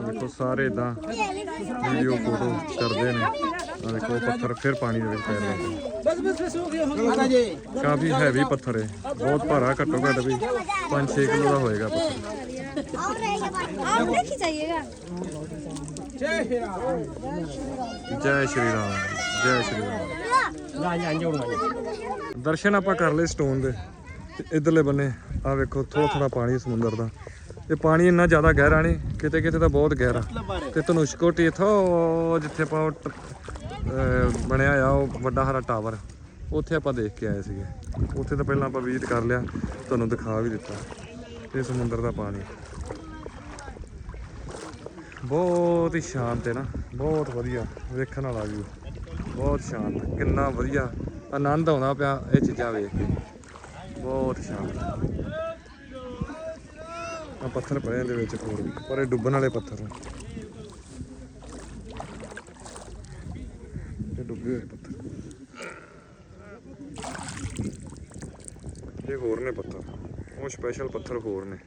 ਦੇਖੋ ਸਾਰੇ ਇਦਾਂ ਵੀਡੀਓ ਫੋਟੋ ਕਰਦੇ ਨੇ। ਆ ਦੇਖੋ ਪੱਥਰ ਫਿਰ ਪਾਣੀ ਦੇ ਵਿੱਚ ਪੈ ਰਿਹਾ ਬਸ ਬਸ ਬਸ ਹੋ ਗਿਆ ਹੁਣ ਕਾਫੀ ਹੈਵੀ ਪੱਥਰ ਹੈ ਬਹੁਤ ਭਾਰਾ ਘੱਟੋ ਘੱਟ ਵੀ 5-6 ਕਿਲੋ ਦਾ ਹੋਏਗਾ ਪੱਥਰ। ਆਉਂ ਰਹੇਗਾ ਆਉਂ ਦੇਖੀ ਜਾਈਏਗਾ ਜੈ ਸ਼੍ਰੀ ਰਾਮ ਜੈ ਸ਼੍ਰੀ ਰਾਮ। ਜੈ ਸ਼੍ਰੀ ਰਾਮ ਦਰਸ਼ਨ ਆਪਾਂ ਕਰ ਲਏ ਸਟੋਨ ਦੇ। ਤੇ ਇਧਰਲੇ ਬੰਨੇ ਆ ਵੇਖੋ ਥੋੜਾ ਥੋੜਾ ਪਾਣੀ ਸਮੁੰਦਰ ਦਾ। ਇਹ ਪਾਣੀ ਇੰਨਾ ਜ਼ਿਆਦਾ ਗਹਿਰਾ ਨਹੀਂ, ਕਿਤੇ ਕਿਤੇ ਤਾਂ ਬਹੁਤ ਗਹਿਰਾ। ਤੇ ਧਨੁਸ਼ਕੋਟੀ ਇਥੋਂ, ਜਿੱਥੇ ਆਪਾਂ ਉਹ ਟ- ਬਣਿਆ ਆ ਉਹ ਵੱਡਾ ਹਰਾ ਟਾਵਰ, ਉੱਥੇ ਆਪਾਂ ਦੇਖ ਕੇ ਆਏ ਸੀਗੇ। ਉੱਥੇ ਤਾਂ ਪਹਿਲਾਂ ਆਪਾਂ ਵਿਜ਼ਿਟ ਕਰ ਲਿਆ, ਤੁਹਾਨੂੰ ਦਿਖਾ ਵੀ ਦਿੱਤਾ। ਇਹ ਸਮੁੰਦਰ ਦਾ ਪਾਣੀ। ਬਹੁਤ ਹੀ ਸ਼ਾਂਤ ਹੈ ਨਾ, ਬਹੁਤ ਵਧੀਆ, ਵੇਖਣ ਵਾਲਾ ਵੀ। ਬਹੁਤ ਸ਼ਾਂਤ, ਕਿੰਨਾ ਵਧੀਆ, ਆਨੰਦ ਆਉਂਦਾ ਪਿਆ ਇਹ ਚੀਜ਼ਾਂ ਵੇਖ ਕੇ। ਬਹੁਤ ਸ਼ਾਂਤ। ਆ ਪੱਥਰ ਪਏ ਦੇ ਵਿੱਚ ਹੋਰ। ਵੀ ਪਰ ਇਹ ਡੁੱਬਣ ਵਾਲੇ ਪੱਥਰ ਨੇ ਇਹ ਡੁੱਬੇ ਹੋਏ ਪੱਥਰ। ਇਹ ਹੋਰ ਨੇ ਪੱਥਰ। ਉਹ ਸਪੈਸ਼ਲ ਪੱਥਰ ਹੋਰ ਨੇ।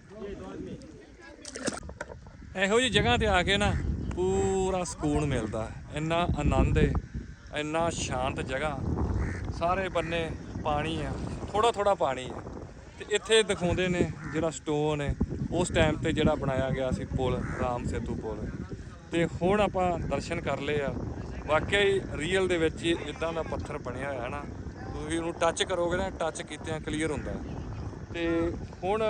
ਇਹੋ ਜੀ ਜਗ੍ਹਾ ਤੇ ਆ ਕੇ ਨਾ ਪੂਰਾ ਸਕੂਨ ਮਿਲਦਾ। ਇੰਨਾ ਆਨੰਦ ਹੈ ਇੰਨਾ ਸ਼ਾਂਤ ਜਗ੍ਹਾ। ਸਾਰੇ ਬੰਨੇ ਪਾਣੀ ਆ। ਥੋੜਾ ਥੋੜਾ ਪਾਣੀ ਹੈ। ਤੇ ਇੱਥੇ ਦਿਖਾਉਂਦੇ ਨੇ ਜਿਹੜਾ ਸਟੋਨ ਹੈ, ਉਸ ਟਾਈਮ ਤੇ ਜਿਹੜਾ ਬਣਾਇਆ ਗਿਆ ਸੀ ਪੁਲ, ਰਾਮ ਸੇਤੂ ਪੁਲ। ਤੇ ਹੁਣ ਆਪਾਂ ਦਰਸ਼ਨ ਕਰ ਲਏ ਆ। ਵਾਕਿਆ ਹੀ ਰੀਅਲ ਦੇ ਵਿੱਚ ਇਦਾਂ ਦਾ ਪੱਥਰ ਬਣਿਆ ਹੋਇਆ ਹੈ ਨਾ ਤੁਸੀਂ ਉਹਨੂੰ ਟੱਚ ਕਰੋਗੇ ਨਾ ਟੱਚ ਕੀਤਿਆਂ ਕਲੀਅਰ ਹੁੰਦਾ ਤੇ ਹੁਣ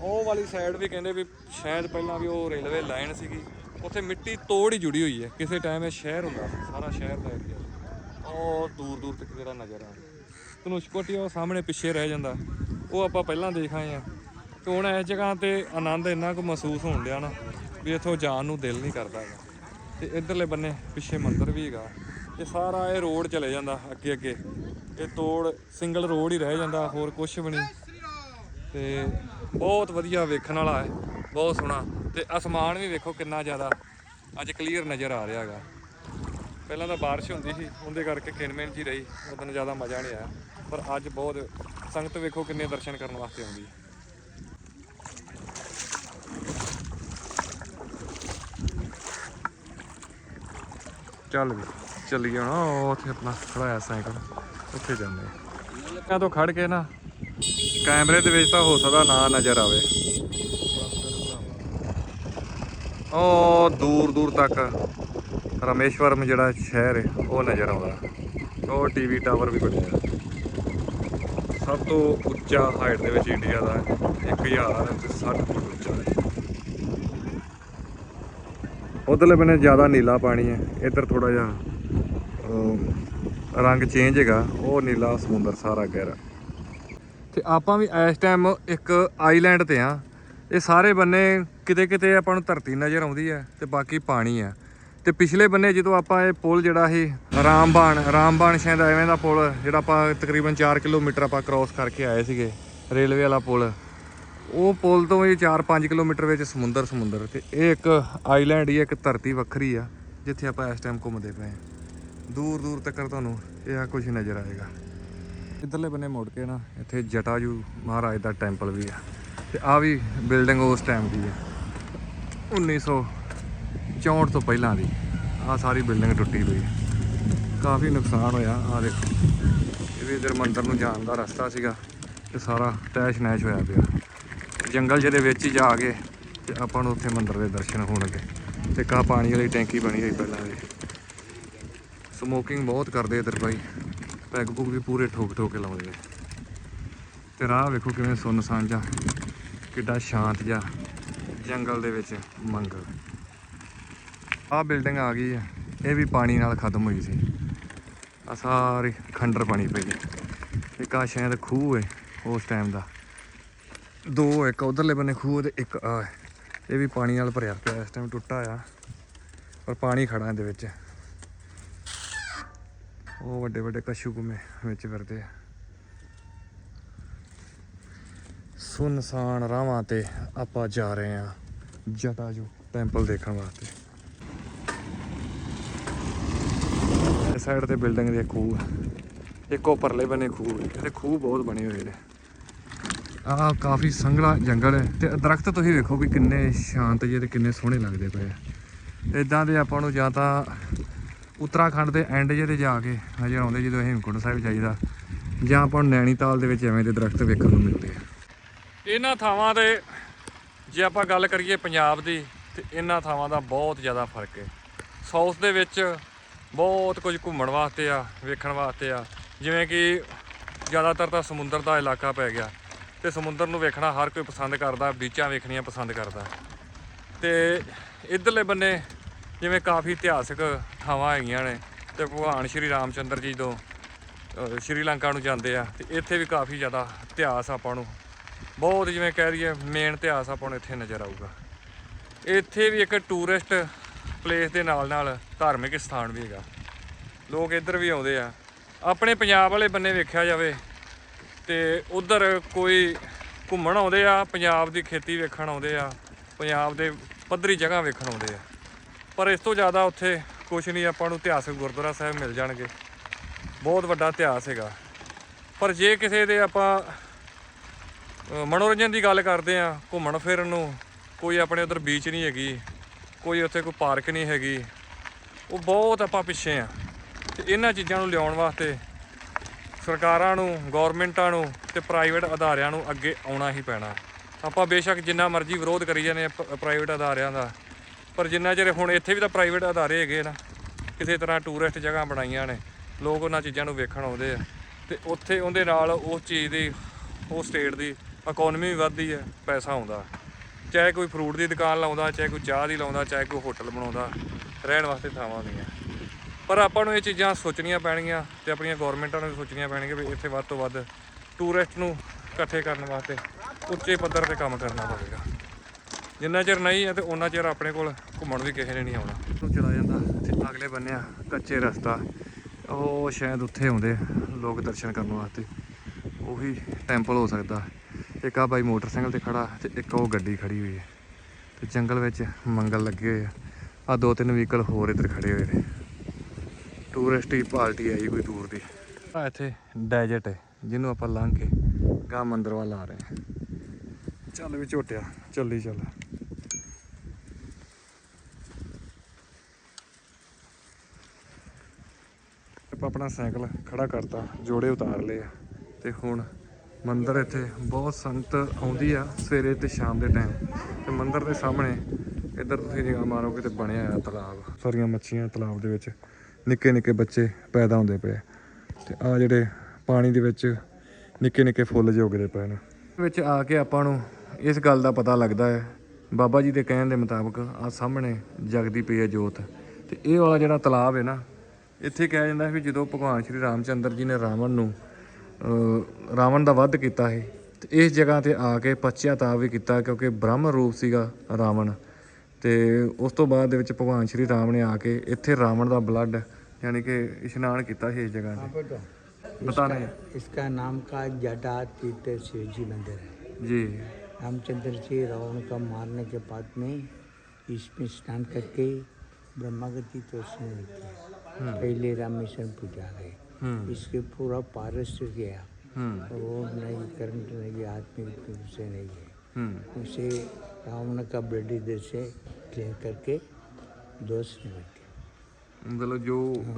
ਉਹ ਵਾਲੀ ਸਾਈਡ ਵੀ ਕਹਿੰਦੇ ਵੀ ਸ਼ਾਇਦ ਪਹਿਲਾਂ ਵੀ ਉਹ ਰੇਲਵੇ ਲਾਈਨ ਸੀਗੀ। ਉੱਥੇ ਮਿੱਟੀ ਤੋੜ ਹੀ ਜੁੜੀ ਹੋਈ ਹੈ। ਕਿਸੇ ਟਾਈਮ ਇਹ ਸ਼ਹਿਰ ਹੁੰਦਾ ਸੀ ਸਾਰਾ ਸ਼ਹਿਰ ਦਾ ਏਰੀਆ ਉਹ ਦੂਰ ਦੂਰ ਤੱਕ ਜਿਹੜਾ ਨਜ਼ਰ ਆ ਧਨੁਸ਼ਕੋਟੀ ਉਹ ਸਾਹਮਣੇ ਪਿੱਛੇ ਰਹਿ ਜਾਂਦਾ। ਉਹ ਆਪਾਂ ਪਹਿਲਾਂ ਦੇਖ ਆਏ ਆ। ਤੇ ਹੁਣ ਇਸ ਜਗ੍ਹਾ ਤੇ ਆਨੰਦ ਇੰਨਾ ਕੁ ਮਹਿਸੂਸ ਹੋਣ ਡਿਆ ਨਾ ਵੀ ਇੱਥੋਂ ਜਾਣ ਨੂੰ ਦਿਲ ਨਹੀਂ ਕਰਦਾ ਹੈਗਾ। ਤੇ ਇਧਰਲੇ ਬੰਨੇ ਪਿੱਛੇ ਮੰਦਿਰ ਵੀ ਹੈਗਾ। ਇਹ ਸਾਰਾ ਇਹ ਰੋਡ ਚਲੇ ਜਾਂਦਾ ਅੱਗੇ ਅੱਗੇ। ਇਹ ਤੋੜ ਸਿੰਗਲ ਰੋਡ ਹੀ ਰਹਿ ਜਾਂਦਾ, ਹੋਰ ਕੁਝ ਵੀ ਨਹੀਂ। ਤੇ ਬਹੁਤ ਵਧੀਆ ਵੇਖਣ ਵਾਲਾ ਹੈ, ਬਹੁਤ ਸੋਹਣਾ। ਤੇ ਅਸਮਾਨ ਵੀ ਵੇਖੋ ਕਿੰਨਾ ਜ਼ਿਆਦਾ। ਅੱਜ ਕਲੀਅਰ ਨਜ਼ਰ ਆ ਰਿਹਾ ਹੈਗਾ। ਪਹਿਲਾਂ ਤਾਂ ਬਾਰਿਸ਼ ਹੁੰਦੀ ਸੀ, ਉਹਦੇ ਕਰਕੇ ਕਿਣਮਿਣ ਜੀ ਰਹੀ ਉਦੋਂ ਜ਼ਿਆਦਾ ਮਜ਼ਾ ਨਹੀਂ ਆਇਆ। ਪਰ ਅੱਜ ਬਹੁਤ ਸੰਗਤ ਵੇਖੋ ਕਿੰਨੇ ਦਰਸ਼ਨ ਕਰਨ ਵਾਸਤੇ ਆਉਂਦੀ ਹੈ। ਚੱਲ ਵੀ ਚੱਲੀ ਜਾਣਾ ਉੱਥੇ ਆਪਣਾ ਖੜਾ ਸਾਈਕਲ, ਉੱਥੇ ਜਾਂਦੇ ਆ ਤੋਂ ਖੜ ਕੇ ਨਾ, ਕੈਮਰੇ ਦੇ ਵਿੱਚ ਤਾਂ ਹੋ ਸਕਦਾ ਨਾ ਨਜ਼ਰ ਆਵੇ। ਉਹ ਦੂਰ ਦੂਰ ਤੱਕ ਰਮੇਸ਼ਵਰਮ ਜਿਹੜਾ ਸ਼ਹਿਰ ਹੈ, ਉਹ ਨਜ਼ਰ ਆਉਂਦਾ। ਉਹ ਟੀਵੀ ਟਾਵਰ ਵੀ ਬਣਿਆ ਸਭ ਤੋਂ ਉੱਚਾ ਹਾਈਟ ਦੇ ਵਿੱਚ ਇੰਡੀਆ ਦਾ 1060 ਫੁੱਟ ਉੱਚਾ ਹੈ। ਉਧਰਲੇ ਬੰਨੇ ਜ਼ਿਆਦਾ ਨੀਲਾ ਪਾਣੀ ਹੈ। ਇੱਧਰ ਥੋੜਾ ਜਿਹਾ ਰੰਗ ਚੇਂਜ ਹੈਗਾ। ਉਹ ਨੀਲਾ ਸਮੁੰਦਰ ਸਾਰਾ ਗਹਿਰਾ। ਤੇ ਆਪਾਂ ਵੀ ਇਸ ਟਾਈਮ ਇੱਕ ਆਈਲੈਂਡ ਤੇ ਆ ਇਹ ਸਾਰੇ ਬੰਨੇ ਕਿਤੇ ਕਿਤੇ ਆਪਾਂ ਨੂੰ ਧਰਤੀ ਨਜ਼ਰ ਆਉਂਦੀ ਹੈ ਤੇ ਬਾਕੀ ਪਾਣੀ ਹੈ। ਤੇ ਪਿਛਲੇ ਬੰਨੇ ਜਦੋਂ ਆਪਾਂ ਇਹ ਪੁਲ ਜਿਹੜਾ ਇਹ ਰਾਮਬਾਣ ਰਾਮਬਾਣ ਸ਼ਾਇਦ ਐਵੇਂ ਦਾ ਪੁਲ, ਜਿਹੜਾ ਆਪਾਂ ਤਕਰੀਬਨ 4 ਕਿਲੋਮੀਟਰ ਆਪਾਂ ਕ੍ਰੋਸ ਕਰਕੇ ਆਏ ਸੀਗੇ, ਰੇਲਵੇ ਵਾਲਾ ਪੁਲ, ਉਹ ਪੁਲ ਤੋਂ ਇਹ 4-5 ਕਿਲੋਮੀਟਰ ਵਿੱਚ ਸਮੁੰਦਰ ਸਮੁੰਦਰ ਤੇ ਇਹ ਇੱਕ ਆਈਲੈਂਡ ਹੀ ਇੱਕ ਧਰਤੀ ਵੱਖਰੀ ਆ, ਜਿੱਥੇ ਆਪਾਂ ਇਸ ਟਾਈਮ ਘੁੰਮਦੇ ਪਏ ਆ ਦੂਰ ਦੂਰ ਤੱਕ ਤੁਹਾਨੂੰ ਇਹ ਆ ਕੁਝ ਨਜ਼ਰ ਆਏਗਾ। ਇਧਰਲੇ ਬੰਨੇ ਮੁੜ ਕੇ ਨਾ, ਇੱਥੇ ਜਟਾਜੂ ਮਹਾਰਾਜ ਦਾ ਟੈਂਪਲ ਵੀ ਆ, ਤੇ ਆ ਵੀ ਬਿਲਡਿੰਗ ਉਸ ਟਾਈਮ ਦੀ ਆ। 1900 64 ਤੋਂ ਪਹਿਲਾਂ ਦੀ। ਆ ਸਾਰੀ ਬਿਲਡਿੰਗ ਟੁੱਟੀ ਹੋਈ ਕਾਫੀ ਨੁਕਸਾਨ ਹੋਇਆ। ਆ ਦੇਖੋ। ਇਹ ਵੀ ਇਧਰ ਮੰਦਰ ਨੂੰ ਜਾਣ ਦਾ ਰਸਤਾ ਸੀਗਾ ਤੇ ਸਾਰਾ ਤੈਸ਼ ਨੈਸ਼ ਹੋਇਆ ਪਿਆ। ਜੰਗਲ ਜਿਹਦੇ ਵਿੱਚ ਹੀ ਜਾ ਕੇ ਤੇ ਆਪਾਂ ਨੂੰ ਉੱਥੇ ਮੰਦਰ ਦੇ ਦਰਸ਼ਨ ਹੋਣਗੇ ਤੇ ਕਾ ਪਾਣੀ ਵਾਲੀ ਟੈਂਕੀ ਬਣੀ ਹੋਈ ਪਹਿਲਾਂ ਦੀ ਸਮੋਕਿੰਗ ਬਹੁਤ ਕਰਦੇ ਇਧਰ ਭਾਈ ਪੈਗ ਪੁਗ ਵੀ ਪੂਰੇ ਠੋਕ ਠੋਕ ਕੇ ਲਾਉਂਦੇ ਨੇ। ਤੇ ਰਾਹ ਵੇਖੋ ਕਿਵੇਂ ਸੁੰਨਸਾਨ ਸਾਂਝਾ ਕਿੱਡਾ ਸ਼ਾਂਤ ਜਾ ਜੰਗਲ ਦੇ ਵਿੱਚ ਮੰਗਲ ਆਹ ਬਿਲਡਿੰਗ ਆ ਗਈ ਆ। ਇਹ ਵੀ ਪਾਣੀ ਨਾਲ ਖਤਮ ਹੋਈ ਸੀ। ਆ ਸਾਰੀ ਖੰਡਰ ਪਾਣੀ ਪਈ ਇੱਕ ਆ ਸ਼ਾਇਦ ਖੂਹ ਹੈ ਉਸ ਟਾਈਮ ਦਾ। ਦੋ ਇੱਕ ਉਧਰਲੇ ਬੰਨੇ ਖੂਹ ਤੇ ਇੱਕ ਆ ਹੈ। ਇਹ ਵੀ ਪਾਣੀ ਨਾਲ ਭਰਿਆ ਪਿਆ ਇਸ ਟਾਈਮ ਟੁੱਟਾ ਆ। ਪਰ ਪਾਣੀ ਖੜਾ ਇਹਦੇ ਵਿੱਚ। ਉਹ ਵੱਡੇ ਵੱਡੇ ਕਸ਼ੂ ਕੁਮੇ ਵਿੱਚ ਫਿਰਦੇ ਆ। ਸੁਨਸਾਨ ਰਾਵਾਂ ਤੇ ਆਪਾਂ ਜਾ ਰਹੇ ਆ ਜਟਾਜੂ ਟੈਂਪਲ ਦੇਖਣ ਵਾਸਤੇ। ਸਾਈਡ ਤੇ ਬਿਲਡਿੰਗ ਦੇ ਖੂਹ ਆ। ਇੱਕ ਉਹ ਪਰਲੇ ਬੰਨੇ ਖੂਹ ਇਹਦੇ ਖੂਹ ਬਹੁਤ ਬਣੇ ਹੋਏ ਨੇ। ਆਹ ਕਾਫੀ ਸੰਘਣਾ ਜੰਗਲ ਹੈ ਤੇ ਦਰਖਤ ਤੁਸੀਂ ਵੇਖੋ ਵੀ ਕਿੰਨੇ ਸ਼ਾਂਤ ਜਿਹੇ ਤੇ ਕਿੰਨੇ ਸੋਹਣੇ ਲੱਗਦੇ ਪਏ ਆ। ਇਦਾਂ ਦੇ ਆਪਾਂ ਨੂੰ ਜਾਂ ਤਾਂ ਉੱਤਰਾਖੰਡ ਦੇ ਐਂਡ ਜਿਹੇ ਤੇ ਜਾ ਕੇ ਹਜੇ ਆਉਂਦੇ ਜਦੋਂ ਹੇਮਕੁੰਟ ਸਾਹਿਬ ਜਾਈਦਾ ਜਾਂ ਆਪਾਂ ਨੂੰ ਨੈਣੀਤਾਲ ਦੇ ਵਿੱਚ ਐਵੇਂ ਦੇ ਦਰਖਤ ਵੇਖਣ ਨੂੰ ਮਿਲਦੇ ਆ। ਇਹਨਾਂ ਥਾਵਾਂ ਦੇ ਜੇ ਆਪਾਂ ਗੱਲ ਕਰੀਏ ਪੰਜਾਬ ਦੀ ਤੇ ਇਹਨਾਂ ਥਾਵਾਂ ਦਾ ਬਹੁਤ ਜ਼ਿਆਦਾ ਫ਼ਰਕ ਹੈ। ਸਾਊਥ ਦੇ ਵਿੱਚ ਬਹੁਤ ਕੁਝ ਘੁੰਮਣ ਵਾਸਤੇ ਆ, ਵੇਖਣ ਵਾਸਤੇ ਆ। ਜਿਵੇਂ ਕਿ ਜ਼ਿਆਦਾਤਰ ਤਾਂ ਸਮੁੰਦਰ ਦਾ ਇਲਾਕਾ ਪੈ ਗਿਆ। ਤੇ ਸਮੁੰਦਰ ਨੂੰ ਵੇਖਣਾ ਹਰ ਕੋਈ ਪਸੰਦ ਕਰਦਾ, ਬੀਚਾਂ ਵੇਖਣੀਆਂ ਪਸੰਦ ਕਰਦਾ। ਤੇ ਇਧਰਲੇ ਬੰਨੇ ਜਿਵੇਂ ਕਾਫੀ ਇਤਿਹਾਸਕ ਥਾਵਾਂ ਹੈਗੀਆਂ ਨੇ, ਤੇ ਭਗਵਾਨ ਸ਼੍ਰੀ ਰਾਮਚੰਦਰ ਜੀ ਤੋਂ ਸ਼੍ਰੀਲੰਕਾ ਨੂੰ ਜਾਂਦੇ ਆ, ਤੇ ਇੱਥੇ ਵੀ ਕਾਫੀ ਜ਼ਿਆਦਾ ਇਤਿਹਾਸ ਆਪਾਂ ਨੂੰ, ਬਹੁਤ ਜਿਵੇਂ ਕਹਿ ਦਈਏ ਮੇਨ ਇਤਿਹਾਸ ਆਪਾਂ ਨੂੰ ਇੱਥੇ ਨਜ਼ਰ ਆਊਗਾ। ਇੱਥੇ ਵੀ ਇੱਕ ਟੂਰਿਸਟ ਪਲੇਸ ਦੇ ਨਾਲ ਨਾਲ ਧਾਰਮਿਕ ਸਥਾਨ ਵੀ ਹੈਗਾ। ਲੋਕ ਇੱਧਰ ਵੀ ਆਉਂਦੇ ਆ। ਆਪਣੇ ਪੰਜਾਬ ਵਾਲੇ ਬੰਨੇ ਵੇਖਿਆ ਜਾਵੇ ਤੇ ਉਧਰ ਕੋਈ ਘੁੰਮਣ ਆਉਂਦੇ ਆ, ਪੰਜਾਬ ਦੀ ਖੇਤੀ ਵੇਖਣ ਆਉਂਦੇ ਆ, ਪੰਜਾਬ ਦੇ ਪੱਧਰੀ ਜਗ੍ਹਾ ਵੇਖਣ ਆਉਂਦੇ ਆ। ਪਰ ਇਸ ਤੋਂ ਜ਼ਿਆਦਾ ਉੱਥੇ ਕੁਝ ਨਹੀਂ, ਆਪਾਂ ਨੂੰ ਇਤਿਹਾਸਕ ਗੁਰਦੁਆਰਾ ਸਾਹਿਬ ਮਿਲ ਜਾਣਗੇ। ਬਹੁਤ ਵੱਡਾ ਇਤਿਹਾਸ ਹੈਗਾ। ਪਰ ਜੇ ਕਿਸੇ ਦੇ ਆਪਾਂ ਮਨੋਰੰਜਨ ਦੀ ਗੱਲ ਕਰਦੇ ਆ, ਘੁੰਮਣ ਫਿਰਨ ਨੂੰ, ਕੋਈ ਆਪਣੇ ਉਧਰ ਬੀਚ ਨਹੀਂ ਹੈਗੀ। ਕੋਈ ਉੱਥੇ ਕੋਈ ਪਾਰਕ ਨਹੀਂ ਹੈਗੀ। ਉਹ ਬਹੁਤ ਆਪਾਂ ਪਿੱਛੇ ਆ। ਤੇ ਇਹਨਾਂ ਚੀਜ਼ਾਂ ਨੂੰ ਲਿਆਉਣ ਵਾਸਤੇ ਸਰਕਾਰਾਂ ਨੂੰ ਗਵਰਨਮੈਂਟਾਂ ਨੂੰ ਤੇ ਪ੍ਰਾਈਵੇਟ ਅਦਾਰਿਆਂ ਨੂੰ ਅੱਗੇ ਆਉਣਾ ਹੀ ਪੈਣਾ। ਆਪਾਂ ਬੇਸ਼ੱਕ ਜਿੰਨਾ ਮਰਜ਼ੀ ਵਿਰੋਧ ਕਰੀ ਜਾਂਦੇ ਆ ਪ੍ਰਾਈਵੇਟ ਅਦਾਰਿਆਂ ਦਾ। ਪਰ ਜਿੰਨਾ ਚਿਰ ਹੁਣ ਇੱਥੇ ਵੀ ਤਾਂ ਪ੍ਰਾਈਵੇਟ ਅਦਾਰੇ ਹੈਗੇ ਨਾ, ਕਿਸੇ ਤਰ੍ਹਾਂ ਟੂਰਿਸਟ ਜਗ੍ਹਾ ਬਣਾਈਆਂ ਨੇ, ਲੋਕ ਉਹਨਾਂ ਚੀਜ਼ਾਂ ਨੂੰ ਵੇਖਣ ਆਉਂਦੇ ਆ। ਤੇ ਉੱਥੇ ਉਹਦੇ ਨਾਲ ਉਸ ਚੀਜ਼ ਦੀ ਉਹ ਸਟੇਟ ਦੀ ਇਕਨੋਮੀ ਵੀ ਵੱਧਦੀ ਹੈ, ਪੈਸਾ ਆਉਂਦਾ। ਚਾਹੇ ਕੋਈ ਫਰੂਟ ਦੀ ਦੁਕਾਨ ਲਾਉਂਦਾ, ਚਾਹੇ ਕੋਈ ਚਾਹ ਦੀ ਲਾਉਂਦਾ, ਚਾਹੇ ਕੋਈ ਹੋਟਲ ਬਣਾਉਂਦਾ, ਰਹਿਣ ਵਾਸਤੇ ਥਾਵਾਂ ਹੁੰਦੀਆਂ ਪਰ ਆਪਾਂ ਨੂੰ ਇਹ ਚੀਜ਼ਾਂ ਸੋਚਣੀਆਂ ਪੈਣਗੀਆਂ ਤੇ ਆਪਣੀਆਂ ਗਵਰਨਮੈਂਟਾਂ ਨੂੰ ਵੀ ਸੋਚਣੀਆਂ ਪੈਣਗੀਆਂ ਵੀ ਇੱਥੇ ਵੱਧ ਤੋਂ ਵੱਧ ਟੂਰਿਸਟ ਨੂੰ ਇਕੱਠੇ ਕਰਨ ਵਾਸਤੇ ਉੱਚੇ ਪੱਧਰ ਤੇ ਕੰਮ ਕਰਨਾ ਪਵੇਗਾ। ਜਿੰਨਾ ਚਿਰ ਨਹੀਂ ਹੈ ਤੇ ਉਹਨਾਂ ਚਿਰ ਆਪਣੇ ਕੋਲ ਘੁੰਮਣ ਵੀ ਕਿਸੇ ਨੇ ਨਹੀਂ ਆਉਣਾ। ਨੂੰ ਚਲਾ ਜਾਂਦਾ ਤੇ ਅਗਲੇ ਬੰਨਿਆ ਕੱਚੇ ਰਸਤਾ। ਉਹ ਸ਼ਾਇਦ ਉੱਥੇ ਆਉਂਦੇ ਲੋਕ ਦਰਸ਼ਨ ਕਰਨ ਵਾਸਤੇ। ਉਹੀ ਟੈਂਪਲ ਹੋ ਸਕਦਾ। ਇੱਕ ਆ ਬਾਈ ਮੋਟਰਸਾਈਕਲ ਤੇ ਖੜਾ ਤੇ ਇੱਕ ਉਹ ਗੱਡੀ ਖੜੀ ਹੋਈ ਹੈ। ਤੇ ਜੰਗਲ ਵਿੱਚ ਮੰਗਲ ਲੱਗੇ ਹੋਏ ਆ। ਆ ਦੋ ਤਿੰਨ ਵਹੀਕਲ ਹੋਰ ਇੱਧਰ ਖੜੇ ਹੋਏ ਨੇ। ਟੂਰਿਸਟ ਹੀ ਪਾਰਟੀ ਆਈ ਕੋਈ ਦੂਰ ਦੀ। ਆ ਇੱਥੇ ਡੈਜ਼ਰਟ ਹੈ, ਜਿਹਨੂੰ ਆਪਾਂ ਲੰਘ ਕੇ ਗਾਂ ਮੰਦਰ ਵੱਲ ਆ ਰਹੇ ਹਾਂ। ਚੱਲ ਵੀ ਝੋਟਿਆ, ਚੱਲੀ ਚੱਲ। ਆਪਾਂ ਆਪਣਾ ਸਾਈਕਲ ਖੜਾ ਕਰਤਾ, ਜੋੜੇ ਉਤਾਰ ਲਏ ਆ। ਤੇ ਹੁਣ ਮੰਦਿਰ ਇੱਥੇ ਬਹੁਤ ਸੰਗਤ ਆਉਂਦੀ ਆ ਸਵੇਰੇ ਤੇ ਸ਼ਾਮ ਦੇ ਟਾਈਮ ਤੇ ਮੰਦਿਰ ਦੇ ਸਾਹਮਣੇ ਇੱਧਰ ਤੁਸੀਂ ਨਿਗਾਹ ਮਾਰੋਗੇ ਤੇ ਬਣਿਆ ਆ ਤਲਾਬ, ਸਾਰੀਆਂ ਮੱਛੀਆਂ ਤਲਾਬ ਦੇ ਵਿੱਚ ਨਿੱਕੇ ਨਿੱਕੇ ਬੱਚੇ ਪੈਦਾ ਹੁੰਦੇ ਪਏ ਤੇ ਆ ਜਿਹੜੇ ਪਾਣੀ ਦੇ ਵਿੱਚ ਨਿੱਕੇ ਨਿੱਕੇ ਫੁੱਲ ਜਿਹੇ ਉੱਗਦੇ ਪਏ ਨੇ। ਵਿੱਚ ਆ ਕੇ ਆਪਾਂ ਨੂੰ ਇਸ ਗੱਲ ਦਾ ਪਤਾ ਲੱਗਦਾ ਹੈ। ਬਾਬਾ ਜੀ ਦੇ ਕਹਿਣ ਦੇ ਮੁਤਾਬਕ ਆ ਸਾਹਮਣੇ ਜਗਦੀ ਪਈ ਹੈ ਜੋਤ। ਤੇ ਇਹ ਵਾਲਾ ਜਿਹੜਾ ਤਲਾਬ ਹੈ ਨਾ, ਇੱਥੇ ਕਿਹਾ ਜਾਂਦਾ ਵੀ ਜਦੋਂ ਭਗਵਾਨ ਸ਼੍ਰੀ ਰਾਮਚੰਦਰ ਜੀ ਨੇ ਰਾਵਣ ਨੂੰ ਰਾਵਣ ਦਾ ਵੱਧ ਕੀਤਾ ਸੀ ਤੇ ਇਸ ਜਗ੍ਹਾ ਤੇ ਆ ਕੇ ਪਛਤਾਵਾ ਵੀ ਕੀਤਾ ਕਿਉਂਕਿ ਬ੍ਰਹਮ ਰੂਪ ਸੀਗਾ ਰਾਵਣ ਤੇ ਉਸ ਤੋਂ ਬਾਅਦ ਦੇ ਵਿੱਚ ਭਗਵਾਨ ਸ਼੍ਰੀ ਰਾਮ ਨੇ ਆ ਕੇ ਇੱਥੇ ਰਾਵਣ ਦਾ ਬਲੱਡ ਯਾਨੀ ਕਿ ਇਸ਼ਨਾਨ ਕੀਤਾ ਸੀ ਇਸ ਜਗ੍ਹਾ ਤੇ ਬਤਾ ਨਹੀਂ इसका नाम का जटा तीर्थ शिव जी मंदिर है ਜੀ रामचंद्र जी रावण का मारने के बाद में इसमें स्नान करके ब्रह्मागति तो उसने नहीं किया पहले रामेश्वरम पूजा गए हम्म। इसके पूरा पारस गया। हम्म। वो नहीं करंट नहीं आत्मिक रूप से नहीं है हम्म। उसे रावण का ब्लड इधर से क्लियर करके दोष गया मतलब जो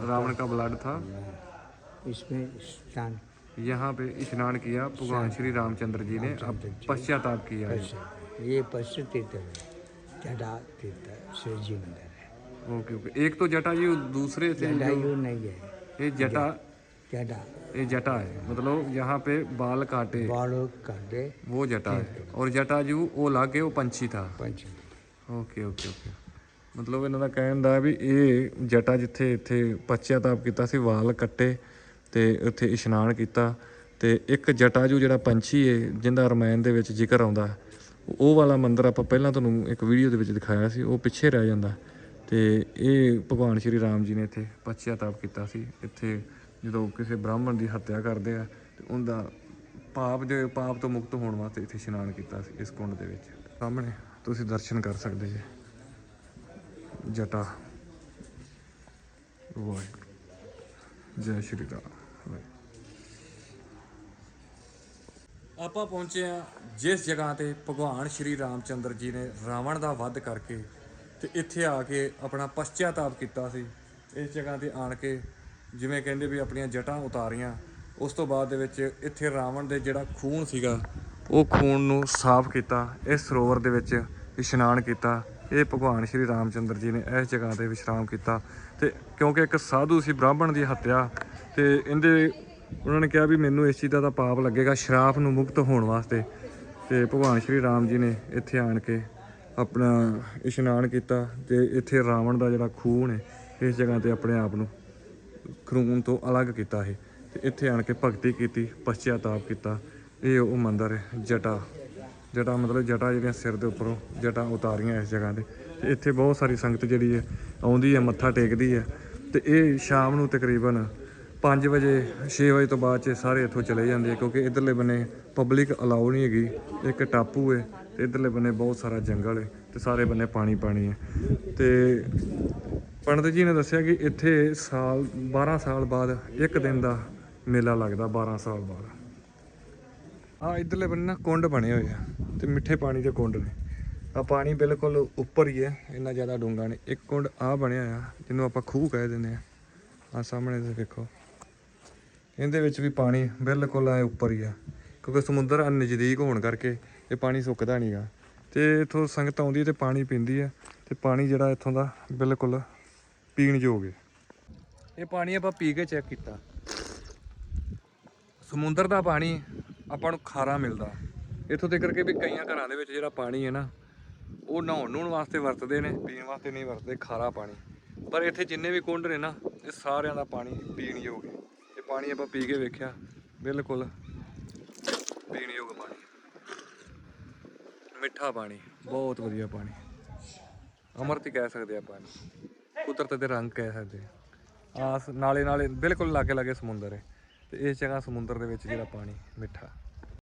रावण का ब्लड था। इसमें स्नान। यहाँ पे स्नान किया भगवान श्री रामचंद्र जी ने। अब पश्चाताप किया ये पश्चिम तीर्थ है। जटा तीर्थ शिव जी मंदिर। है ओके ओके एक तो जटा जी दूसरे से जो- जटायु नहीं है ये जटा जटा ये जटा है मतलब यहाँ पे बाल काटे बालों काटे वो जटा है और जटाजू वो लागे वो पंछी था पंचमी ਓਕੇ ਓਕੇ ਓਕੇ ਮਤਲਬ ਇਹਨਾਂ ਦਾ ਕਹਿਣ ਦਾ ਵੀ ਇਹ ਜਟਾ ਜਿੱਥੇ ਇੱਥੇ ਪਛਿਆਤਾਪ ਕੀਤਾ ਸੀ ਵਾਲ ਕੱਟੇ ਤੇ ਉੱਥੇ ਇਸ਼ਨਾਨ ਕੀਤਾ ਤੇ ਇੱਕ ਜਟਾਜੂ ਜਿਹੜਾ ਪੰਛੀ ਏ ਜਿੰਦਾ ਰਮਾਇਣ ਦੇ ਵਿੱਚ ਜ਼ਿਕਰ ਆਉਂਦਾ ਉਹ ਵਾਲਾ ਮੰਦਿਰ ਆਪਾਂ ਪਹਿਲਾਂ ਤੁਹਾਨੂੰ ਇੱਕ ਵੀਡੀਓ ਦੇ ਵਿੱਚ ਦਿਖਾਇਆ ਸੀ ਉਹ ਪਿੱਛੇ ਰਹਿ ਜਾਂਦਾ ਤੇ ਇਹ ਭਗਵਾਨ ਸ਼੍ਰੀ ਰਾਮ ਜੀ ਨੇ ਇੱਥੇ ਪਛਿਆਤਾਪ ਕੀਤਾ ਸੀ। ਇੱਥੇ ਜਦੋਂ ਕਿਸੇ ਬ੍ਰਾਹਮਣ ਦੀ ਹੱਤਿਆ ਕਰਦੇ ਆ, ਤੇ ਉਹਦਾ ਪਾਪ ਦੇ ਪਾਪ ਤੋਂ ਮੁਕਤ ਹੋਣ ਵਾਸਤੇ ਇੱਥੇ ਇਸ਼ਨਾਨ ਕੀਤਾ ਸੀ ਇਸ ਕੁੰਡ ਦੇ ਵਿੱਚ। ਸਾਹਮਣੇ ਤੁਸੀਂ ਦਰਸ਼ਨ ਕਰ ਸਕਦੇ ਜੇ। ਜਟਾ। ਵਾਹਿਗੁਰੂ ਜੈ ਸ਼੍ਰੀ ਰਾਮ। ਵਾਹਿਗੁਰੂ। ਆਪਾਂ ਪਹੁੰਚੇ ਆ ਜਿਸ ਜਗ੍ਹਾ ਤੇ ਭਗਵਾਨ ਸ਼੍ਰੀ ਰਾਮਚੰਦਰ ਜੀ ਨੇ ਰਾਵਣ ਦਾ ਵੱਧ ਕਰਕੇ ਤੇ ਇੱਥੇ ਆ ਕੇ ਆਪਣਾ ਪਛਤਾਤਾਪ ਕੀਤਾ ਸੀ। ਇਸ ਜਗ੍ਹਾ ਤੇ ਆਣ ਕੇ ਜਿਵੇਂ ਕਹਿੰਦੇ ਵੀ ਆਪਣੀਆਂ ਜਟਾਂ ਉਤਾਰੀਆਂ, ਉਸ ਤੋਂ ਬਾਅਦ ਦੇ ਵਿੱਚ ਇੱਥੇ ਰਾਵਣ ਦੇ ਜਿਹੜਾ ਖੂਨ ਸੀਗਾ, ਉਹ ਖੂਨ ਨੂੰ ਸਾਫ਼ ਕੀਤਾ, ਇਸ ਸਰੋਵਰ ਦੇ ਵਿੱਚ ਇਸ਼ਨਾਨ ਕੀਤਾ। ਇਹ ਭਗਵਾਨ ਸ਼੍ਰੀ ਰਾਮਚੰਦਰ ਜੀ ਨੇ ਇਸ ਜਗ੍ਹਾ ਤੇ ਵਿਸ਼ਰਾਮ ਕੀਤਾ। ਤੇ ਕਿਉਂਕਿ ਇੱਕ ਸਾਧੂ ਸੀ ਬ੍ਰਾਹਮਣ ਦੀ ਹੱਤਿਆ, ਤੇ ਇਹਦੇ ਉਹਨਾਂ ਨੇ ਕਿਹਾ ਵੀ ਮੈਨੂੰ ਇਸ ਚੀਜ਼ ਦਾ ਤਾਂ ਪਾਪ ਲੱਗੇਗਾ, ਸ਼ਰਾਪ ਨੂੰ ਮੁਕਤ ਹੋਣ ਵਾਸਤੇ। ਤੇ ਭਗਵਾਨ ਸ਼੍ਰੀ ਰਾਮ ਜੀ ਨੇ ਇੱਥੇ ਆਣ ਕੇ ਆਪਣਾ ਇਸ਼ਨਾਨ ਕੀਤਾ ਤੇ ਇੱਥੇ ਰਾਵਣ ਦਾ ਜਿਹੜਾ ਖੂਨ ਹੈ, ਇਸ ਜਗ੍ਹਾ ਤੇ ਆਪਣੇ ਆਪ ਨੂੰ ਖਰੂਨ ਤੋਂ ਅਲੱਗ ਕੀਤਾ ਹੈ ਤੇ ਇੱਥੇ ਆਣ ਕੇ ਭਗਤੀ ਕੀਤੀ, ਪਛਤਾਤਾਪ ਕੀਤਾ। ਇਹ ਉਹ ਮੰਦਰ ਹੈ, ਜਟਾ। ਜਟਾ ਮਤਲਬ ਜਟਾ ਜਿਹੜੀਆਂ ਸਿਰ ਦੇ ਉੱਪਰੋਂ ਜਟਾ ਉਤਾਰੀਆਂ ਇਸ ਜਗ੍ਹਾ ਤੇ। ਤੇ ਇੱਥੇ ਬਹੁਤ ਸਾਰੀ ਸੰਗਤ ਜਿਹੜੀ ਹੈ, ਆਉਂਦੀ ਹੈ, ਮੱਥਾ ਟੇਕਦੀ ਹੈ। ਤੇ ਇਹ ਸ਼ਾਮ ਨੂੰ ਤਕਰੀਬਨ 5 ਵਜੇ 6 ਵਜੇ ਤੋਂ ਬਾਅਦ ਚ ਸਾਰੇ ਇੱਥੋਂ ਚਲੇ ਜਾਂਦੇ ਆ, ਕਿਉਂਕਿ ਇਧਰਲੇ ਬੰਨੇ ਪਬਲਿਕ ਅਲਾਉ ਨਹੀਂ ਹੈਗੀ। ਇੱਕ ਟਾਪੂ ਹੈ ਤੇ ਇਧਰਲੇ ਬੰਨੇ ਬਹੁਤ ਸਾਰਾ ਜੰਗਲ ਹੈ ਤੇ ਸਾਰੇ ਬੰਨੇ ਪਾਣੀ ਪਾਣੀ ਹੈ ਤੇ ਪੰਡਤ ਜੀ ਨੇ ਦੱਸਿਆ ਕਿ ਇੱਥੇ ਸਾਲ 12 ਸਾਲ ਬਾਅਦ ਇੱਕ ਦਿਨ ਦਾ ਮੇਲਾ ਲੱਗਦਾ 12 ਸਾਲ ਬਾਅਦ। ਆ ਇਧਰਲੇ ਬੰਨੇ ਨਾ ਕੁੰਡ ਬਣੇ ਹੋਏ ਆ ਤੇ ਮਿੱਠੇ ਪਾਣੀ ਦੇ ਕੁੰਡ ਨੇ। ਆ ਪਾਣੀ ਬਿਲਕੁਲ ਉੱਪਰ ਹੀ ਹੈ ਇੰਨਾ ਜ਼ਿਆਦਾ ਡੂੰਘਾ ਨਹੀਂ। ਇੱਕ ਕੁੰਡ ਆ ਬਣਿਆ ਆ, ਜਿਹਨੂੰ ਆਪਾਂ ਖੂਹ ਕਹਿ ਦਿੰਦੇ ਆ। ਆ ਸਾਹਮਣੇ ਤੁਸੀਂ ਦੇਖੋ ਇਹਦੇ ਵਿੱਚ ਵੀ ਪਾਣੀ ਬਿਲਕੁਲ ਆ ਉੱਪਰ ਹੀ ਆ, ਕਿਉਂਕਿ ਸਮੁੰਦਰ ਨਜ਼ਦੀਕ ਹੋਣ ਕਰਕੇ ਇਹ ਪਾਣੀ ਸੁੱਕਦਾ ਨਹੀਂਗਾ ਤੇ ਇਥੋਂ ਸੰਗਤ ਆਉਂਦੀ ਤੇ ਪਾਣੀ ਪੀਂਦੀ ਹੈ ਤੇ ਪਾਣੀ ਜਿਹੜਾ ਇੱਥੋਂ ਦਾ ਬਿਲਕੁਲ ਪੀਣ ਯੋਗ ਹੈ ਇਹ ਪਾਣੀ ਆਪਾਂ ਪੀ ਕੇ ਚੈੱਕ ਕੀਤਾ। ਸਮੁੰਦਰ ਦਾ ਪਾਣੀ ਆਪਾਂ ਨੂੰ ਖਾਰਾ ਮਿਲਦਾ। ਇੱਥੋਂ ਤੱਕ ਕਰਕੇ ਵੀ ਕਈਆਂ ਘਰਾਂ ਦੇ ਵਿੱਚ ਜਿਹੜਾ ਪਾਣੀ ਹੈ ਨਾ, ਉਹ ਨਹਾਉਣ ਨੂਣ ਵਾਸਤੇ ਵਰਤਦੇ ਨੇ, ਪੀਣ ਵਾਸਤੇ ਨਹੀਂ ਵਰਤਦੇ, ਖਾਰਾ ਪਾਣੀ। ਪਰ ਇੱਥੇ ਜਿੰਨੇ ਵੀ ਕੁੰਡ ਨੇ ਨਾ, ਇਹ ਸਾਰਿਆਂ ਦਾ ਪਾਣੀ ਪੀਣ ਯੋਗ ਹੈ ਇਹ ਪਾਣੀ ਆਪਾਂ ਪੀ ਕੇ ਵੇਖਿਆ, ਬਿਲਕੁਲ ਪੀਣ ਯੋਗ ਪਾਣੀ ਮਿੱਠਾ ਪਾਣੀ। ਬਹੁਤ ਵਧੀਆ ਪਾਣੀ। ਅਮਰਤ ਹੀ ਕਹਿ ਸਕਦੇ ਆ ਪਾਣੀ ਕੁਦਰਤ ਦੇ ਰੰਗ ਕਹਿ ਸਕਦੇ ਹਾਂ। ਆਸ ਨਾਲੇ ਨਾਲੇ ਬਿਲਕੁਲ ਲਾਗੇ ਲਾਗੇ ਸਮੁੰਦਰ ਹੈ। ਤੇ ਇਸ ਜਗ੍ਹਾ ਸਮੁੰਦਰ ਦੇ ਵਿੱਚ ਜਿਹੜਾ ਪਾਣੀ ਮਿੱਠਾ।